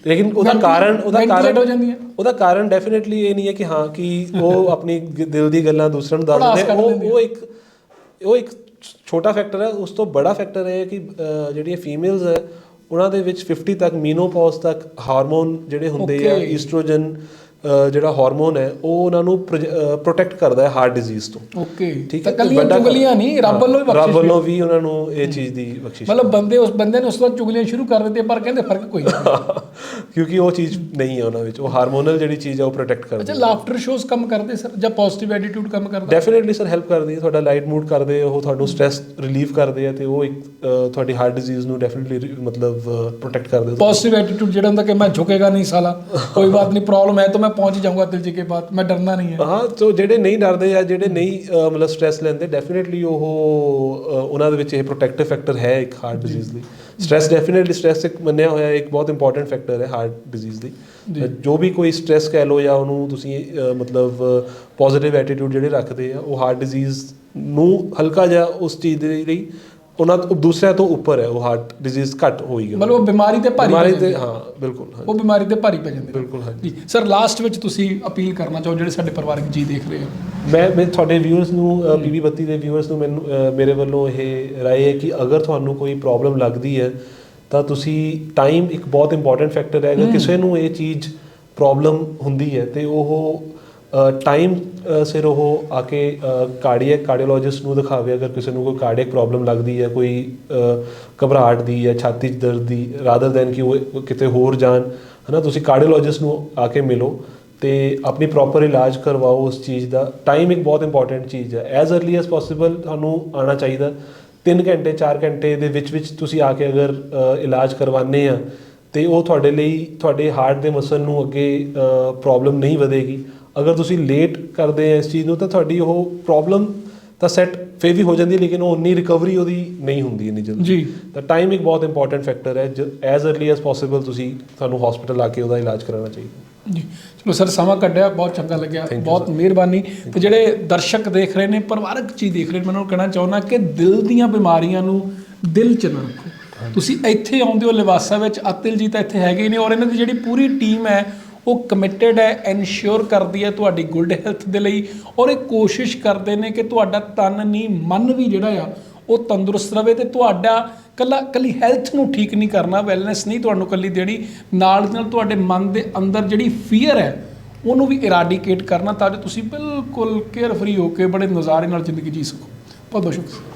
ਲੇਕਿਨ ਉਹਦਾ ਕਾਰਨ ਉਹਦਾ ventilate ਕਾਰਨ ਹੋ ਜਾਂਦੀ ਹੈ। ਉਹਦਾ ਕਾਰਨ ਡੈਫੀਨਿਟਲੀ ਇਹ ਨਹੀਂ ਹੈ ਕਿ ਹਾਂ ਕਿ ਉਹ ਆਪਣੀ ਗ- ਦਿਲ ਦੀ ਗੱਲਾਂ ਦੂਸਰਿਆਂ ਨੂੰ ਦੱਸ ਭੜਾਸ ਦਿੰਦੇ। ਕੱਢ ਉਹ ਉਹ ਇੱਕ ਉਹ ਇੱਕ ਛੋਟਾ ਫੈਕਟਰ ਹੈ। ਉਸ ਤੋਂ ਬੜਾ ਫੈਕਟਰ ਹੈ ਕਿ ਅ, ਜਿਹੜੀਆਂ ਫੀਮੇਲਸ ਹੈ ਉਹਨਾਂ ਦੇ ਵਿੱਚ 50 ਤੱਕ ਮੀਨੋਪੌਜ਼ ਤੱਕ ਹਾਰਮੋਨ ਜਿਹੜੇ ਹੁੰਦੇ ਆ Okay. ਈਸਟ੍ਰੋਜਨ ਜਿਹੜਾ ਹਾਰਮੋਨ ਹੈ ਉਹ ਉਹਨਾਂ ਨੂੰ ਪ੍ਰੋਟੈਕਟ ਕਰਦਾ ਹੈ ਹਾਰਟ ਡਿਜ਼ੀਜ਼ ਤੋਂ। ਓਕੇ ਠੀਕ ਹੈ? ਕੱਲੀਆਂ ਚੁਗਲੀਆਂ ਨਹੀਂ ਰੱਬ ਵੱਲੋਂ ਵੀ ਬਖਸ਼ਿਸ਼ ਰੱਬ ਵੱਲੋਂ ਵੀ ਉਹਨਾਂ ਨੂੰ ਇਹ ਚੀਜ਼ ਦੀ ਬਖਸ਼ਿਸ਼ ਮਤਲਬ ਬੰਦੇ ਉਸ ਬੰਦੇ ਨੇ ਉਸ ਤੋਂ ਚੁਗਲੀਆਂ ਸ਼ੁਰੂ ਕਰ ਦਿੱਤੇ ਪਰ ਕਹਿੰਦੇ ਫ਼ਰਕ ਕੋਈ ਨਹੀਂ। ਕਿਉਂਕਿ ਉਹ ਚੀਜ਼ ਨਹੀਂ ਹੈ ਉਹਨਾਂ ਵਿੱਚ ਉਹ ਹਾਰਮੋਨਲ ਜਿਹੜੀ ਚੀਜ਼ ਹੈ ਉਹ ਪ੍ਰੋਟੈਕਟ ਕਰਦੀ ਅੱਛਾ ਲਾਫਟਰ ਸ਼ੋਜ਼ ਕੰਮ ਕਰਦੇ ਸਰ ਜਾਂ ਪੋਜ਼ਿਟਿਵ ਐਟੀਟਿਊਡ ਕੰਮ ਕਰਦਾ? ਡੈਫੀਨਿਟਲੀ ਸਰ ਹੈਲਪ ਕਰਦੀ ਹੈ ਤੁਹਾਡਾ ਲਾਈਟ ਮੂਡ ਕਰਦੇ ਉਹ ਤੁਹਾਨੂੰ ਸਟ्रेस ਰਿਲੀਵ ਕਰਦੇ ਆ ਤੇ ਉਹ ਇੱਕ ਤੁਹਾਡੀ ਹਾਰਟ ਡਿਜ਼ੀਜ਼ ਨੂੰ ਡੈਫੀਨਿਟਲੀ ਮਤਲਬ ਪ੍ਰੋਟੈਕਟ ਕਰਦੇ ਪੋਜ਼ਿਟਿਵ ਐਟੀਟਿਊਡ ਜਿਹੜਾ ਹੁੰਦਾ ਕਿ ਮੈਂ ਝੁਕੇਗਾ ਨਹੀਂ ਸਾਲਾ ਕੋਈ ਬਾਤ ਨਹੀਂ ਪ੍ਰੋਬਲਮ ਹੈ ਤਾਂ ਮੈਂ पहुंच ही जाऊंगा दिल जी के बाद मैं डरना नहीं ਹਾਂ ਸੋ ਜਿਹੜੇ ਨਹੀਂ ਡਰਦੇ ਜਾਂ ਜਿਹੜੇ ਨਹੀਂ ਮਤਲਬ ਸਟ्रेस ਲੈਂਦੇ ਡੈਫੀਨਿਟਲੀ ਉਹ ਉਹਨਾਂ ਦੇ ਵਿੱਚ ਇਹ ਪ੍ਰੋਟੈਕਟਿਵ ਫੈਕਟਰ ਹੈ ਇੱਕ ਹਾਰਟ ਡਿਜ਼ੀਜ਼ ਲਈ। ਸਟ्रेस ਡੈਫੀਨਿਟਲੀ ਸਟ्रेस ਇੱਕ ਮੰਨਿਆ ਹੋਇਆ ਇੱਕ ਬਹੁਤ ਇੰਪੋਰਟੈਂਟ ਫੈਕਟਰ ਹੈ ਹਾਰਟ ਡਿਜ਼ੀਜ਼ ਦੀ ਜੋ। ਵੀ ਕੋਈ ਸਟ्रेस ਕਹਿ ਲੋ ਜਾਂ ਉਹਨੂੰ ਤੁਸੀਂ ਮਤਲਬ ਪੋਜ਼ਿਟਿਵ ਐਟੀਟਿਊਡ ਜਿਹੜੇ ਰੱਖਦੇ ਆ ਉਹ ਹਾਰਟ ਡਿਜ਼ੀਜ਼ ਨੂੰ ਹਲਕਾ ਜਿਹਾ ਉਸ ਚੀਜ਼ ਦੇ ਲਈ ਉਹਨਾਂ ਤੋਂ ਦੂਸਰਿਆਂ ਤੋਂ ਉੱਪਰ ਹੈ ਉਹ ਹਾਰਟ ਡਿਜ਼ੀਜ਼ ਘੱਟ ਹੋਏਗੀ ਮਤਲਬ ਉਹ ਬਿਮਾਰੀ ਤੇ ਭਾਰੀ ਬਿਮਾਰੀ ਤੇ ਹੈ। ਹਾਂ ਬਿਲਕੁਲ ਹਾਂ ਉਹ ਬਿਮਾਰੀ ਤੇ ਭਾਰੀ ਪੈ ਜਾਂਦੇ। ਬਿਲਕੁਲ ਹਾਂਜੀ। ਜੀ ਸਰ ਲਾਸਟ ਵਿੱਚ ਤੁਸੀਂ ਅਪੀਲ ਕਰਨਾ ਚਾਹੋ ਜਿਹੜੇ ਸਾਡੇ ਪਰਿਵਾਰਕ ਜੀ ਦੇਖ ਰਹੇ ਹੋ। ਮੈਂ ਮੈਂ ਤੁਹਾਡੇ ਵਿਊਅਰਸ ਨੂੰ ਬੀਬੀ ਬੱਤੀ ਦੇ ਵਿਊਅਰਸ ਨੂੰ ਮੈਨੂੰ ਮੇਰੇ ਵੱਲੋਂ ਇਹ ਰਾਏ ਹੈ ਕਿ ਅਗਰ ਤੁਹਾਨੂੰ ਕੋਈ ਪ੍ਰੋਬਲਮ ਲੱਗਦੀ ਹੈ ਤਾਂ ਤੁਸੀਂ ਟਾਈਮ ਇੱਕ ਬਹੁਤ ਇੰਪੋਰਟੈਂਟ ਫੈਕਟਰ ਹੈ। ਅਗਰ ਕਿਸੇ ਨੂੰ ਇਹ ਚੀਜ਼ ਪ੍ਰੋਬਲਮ ਹੁੰਦੀ ਹੈ ਤੇ ਉਹ ਟਾਈਮ ਸਿਰ ਉਹ ਆ ਕੇ ਕਾਰਡੀਅਕ ਕਾਰਡੀਓਲੋਜਿਸਟ ਨੂੰ ਦਿਖਾਵੇ, ਅਗਰ ਕਿਸੇ ਨੂੰ ਕੋਈ ਕਾਰਡੀਅਕ ਪ੍ਰੋਬਲਮ ਲੱਗਦੀ ਹੈ, ਕੋਈ ਘਬਰਾਹਟ ਦੀ ਜਾਂ ਛਾਤੀ 'ਚ ਦਰਦ ਦੀ ਰਾਦਰ ਦੈਨ ਕਿ ਉਹ ਕਿਤੇ ਹੋਰ ਜਾਣ, ਹਨਾ, ਤੁਸੀਂ ਕਾਰਡੀਓਲੋਜਿਸਟ ਨੂੰ ਆ ਕੇ ਮਿਲੋ ਤੇ ਆਪਣੀ ਪ੍ਰੋਪਰ ਇਲਾਜ ਕਰਵਾਓ ਉਸ ਚੀਜ਼ ਦਾ। ਟਾਈਮ ਇੱਕ ਬਹੁਤ ਇੰਪੋਰਟੈਂਟ ਚੀਜ਼ ਹੈ। ਐਜ਼ अर्ਲੀ ਐਜ਼ ਪੋਸੀਬਲ ਤੁਹਾਨੂੰ ਆਣਾ ਚਾਹੀਦਾ। 3 ਘੰਟੇ 4 ਘੰਟੇ ਦੇ ਵਿੱਚ ਵਿੱਚ ਤੁਸੀਂ ਆ ਕੇ ਅਗਰ ਇਲਾਜ ਕਰਵਾਉਂਦੇ ਆ, ਤੇ ਉਹ ਤੁਹਾਡੇ ਲਈ, ਤੁਹਾਡੇ ਹਾਰਟ ਦੇ ਮਸਲ ਨੂੰ ਅੱਗੇ ਪ੍ਰੋਬਲਮ ਨਹੀਂ ਵਧੇਗੀ। ਅਗਰ ਤੁਸੀਂ ਲੇਟ ਕਰਦੇ ਆ ਇਸ ਚੀਜ਼ ਨੂੰ ਤਾਂ ਤੁਹਾਡੀ ਉਹ ਪ੍ਰੋਬਲਮ ਤਾਂ ਸੈੱਟ ਫੇਰ ਵੀ ਹੋ ਜਾਂਦੀ ਹੈ ਲੇਕਿਨ ਉਹ ਉਨੀ ਰਿਕਵਰੀ ਉਹਦੀ ਨਹੀਂ ਹੁੰਦੀ ਇੰਨੀ ਜਲਦੀ। ਜੀ। ਤਾਂ ਟਾਈਮ ਇੱਕ ਬਹੁਤ ਇੰਪੋਰਟੈਂਟ ਫੈਕਟਰ ਹੈ ਐਜ਼ अर्ਲੀ ਐਜ਼ ਪੋਸੀਬਲ ਤੁਸੀਂ ਤੁਹਾਨੂੰ ਹਸਪੀਟਲ ਆ ਕੇ ਉਹਦਾ ਇਲਾਜ ਕਰਾਉਣਾ ਚਾਹੀਦਾ। ਜੀ। ਚਲੋ ਸਰ ਸਮਾਂ ਕੱਢਿਆ ਬਹੁਤ ਚੰਗਾ ਲੱਗਿਆ ਬਹੁਤ ਮਿਹਰਬਾਨੀ। ਤੇ ਜਿਹੜੇ ਦਰਸ਼ਕ ਦੇਖ ਰਹੇ ਨੇ ਪਰਿਵਾਰਕ ਚੀਜ਼ ਦੇਖ ਰਹੇ ਨੇ ਮੈਨੂੰ ਕਹਿਣਾ ਚਾਹੁੰਦਾ ਕਿ ਦਿਲ ਦੀਆਂ ਬਿਮਾਰੀਆਂ ਨੂੰ ਦਿਲ 'ਚ ਨਾ ਰੱਖੋ। ਤੁਸੀਂ ਇੱਥੇ ਆਉਂਦੇ ਹੋ ਲਿਵਾਸਾ ਵਿੱਚ ਅਤਿਲ ਜੀ ਤਾਂ ਇੱਥੇ ਹੈਗੇ ਹੀ ਨੇ ਔਰ ਇਹਨਾਂ ਦੀ ਜਿਹੜੀ ਪੂਰੀ ਟੀਮ ਹੈ ਉਹ ਕਮਿਟਿਡ ਹੈ ਇਨਸ਼ੋਰ ਕਰਦੀ ਹੈ ਤੁਹਾਡੀ ਗੁੱਡ ਹੈਲਥ ਦੇ ਲਈ ਔਰ ਇਹ ਕੋਸ਼ਿਸ਼ ਕਰਦੇ ਨੇ ਕਿ ਤੁਹਾਡਾ ਤਨ ਨਹੀਂ ਮਨ ਵੀ ਜਿਹੜਾ ਆ, ਉਹ ਤੰਦਰੁਸਤ ਰਵੇ ਤੇ ਤੁਹਾਡਾ ਕੱਲਾ, ਕੱਲੀ ਹੈਲਥ ਨੂੰ ਠੀਕ ਨਹੀਂ ਕਰਨਾ ਵੈਲਨੈਸ ਨਹੀਂ ਤੁਹਾਨੂੰ ਕੱਲੀ ਦੇਣੀ, ਨਾਲ ਦੀ ਨਾਲ ਤੁਹਾਡੇ ਮਨ ਦੇ ਅੰਦਰ ਜਿਹੜੀ ਫੀਅਰ ਹੈ, ਉਹਨੂੰ ਵੀ ਇਰਾਡੀਕੇਟ ਕਰਨਾ ਤਾਂ ਜੋ ਤੁਸੀਂ ਬਿਲਕੁਲ ਕੇਅਰ ਫਰੀ ਹੋ ਕੇ ਬੜੇ ਨਜ਼ਾਰੇ ਨਾਲ ਜ਼ਿੰਦਗੀ ਜੀ ਸਕੋ। ਬਹੁਤ ਬਹੁਤ ਸ਼ੁਕਰੀਆ।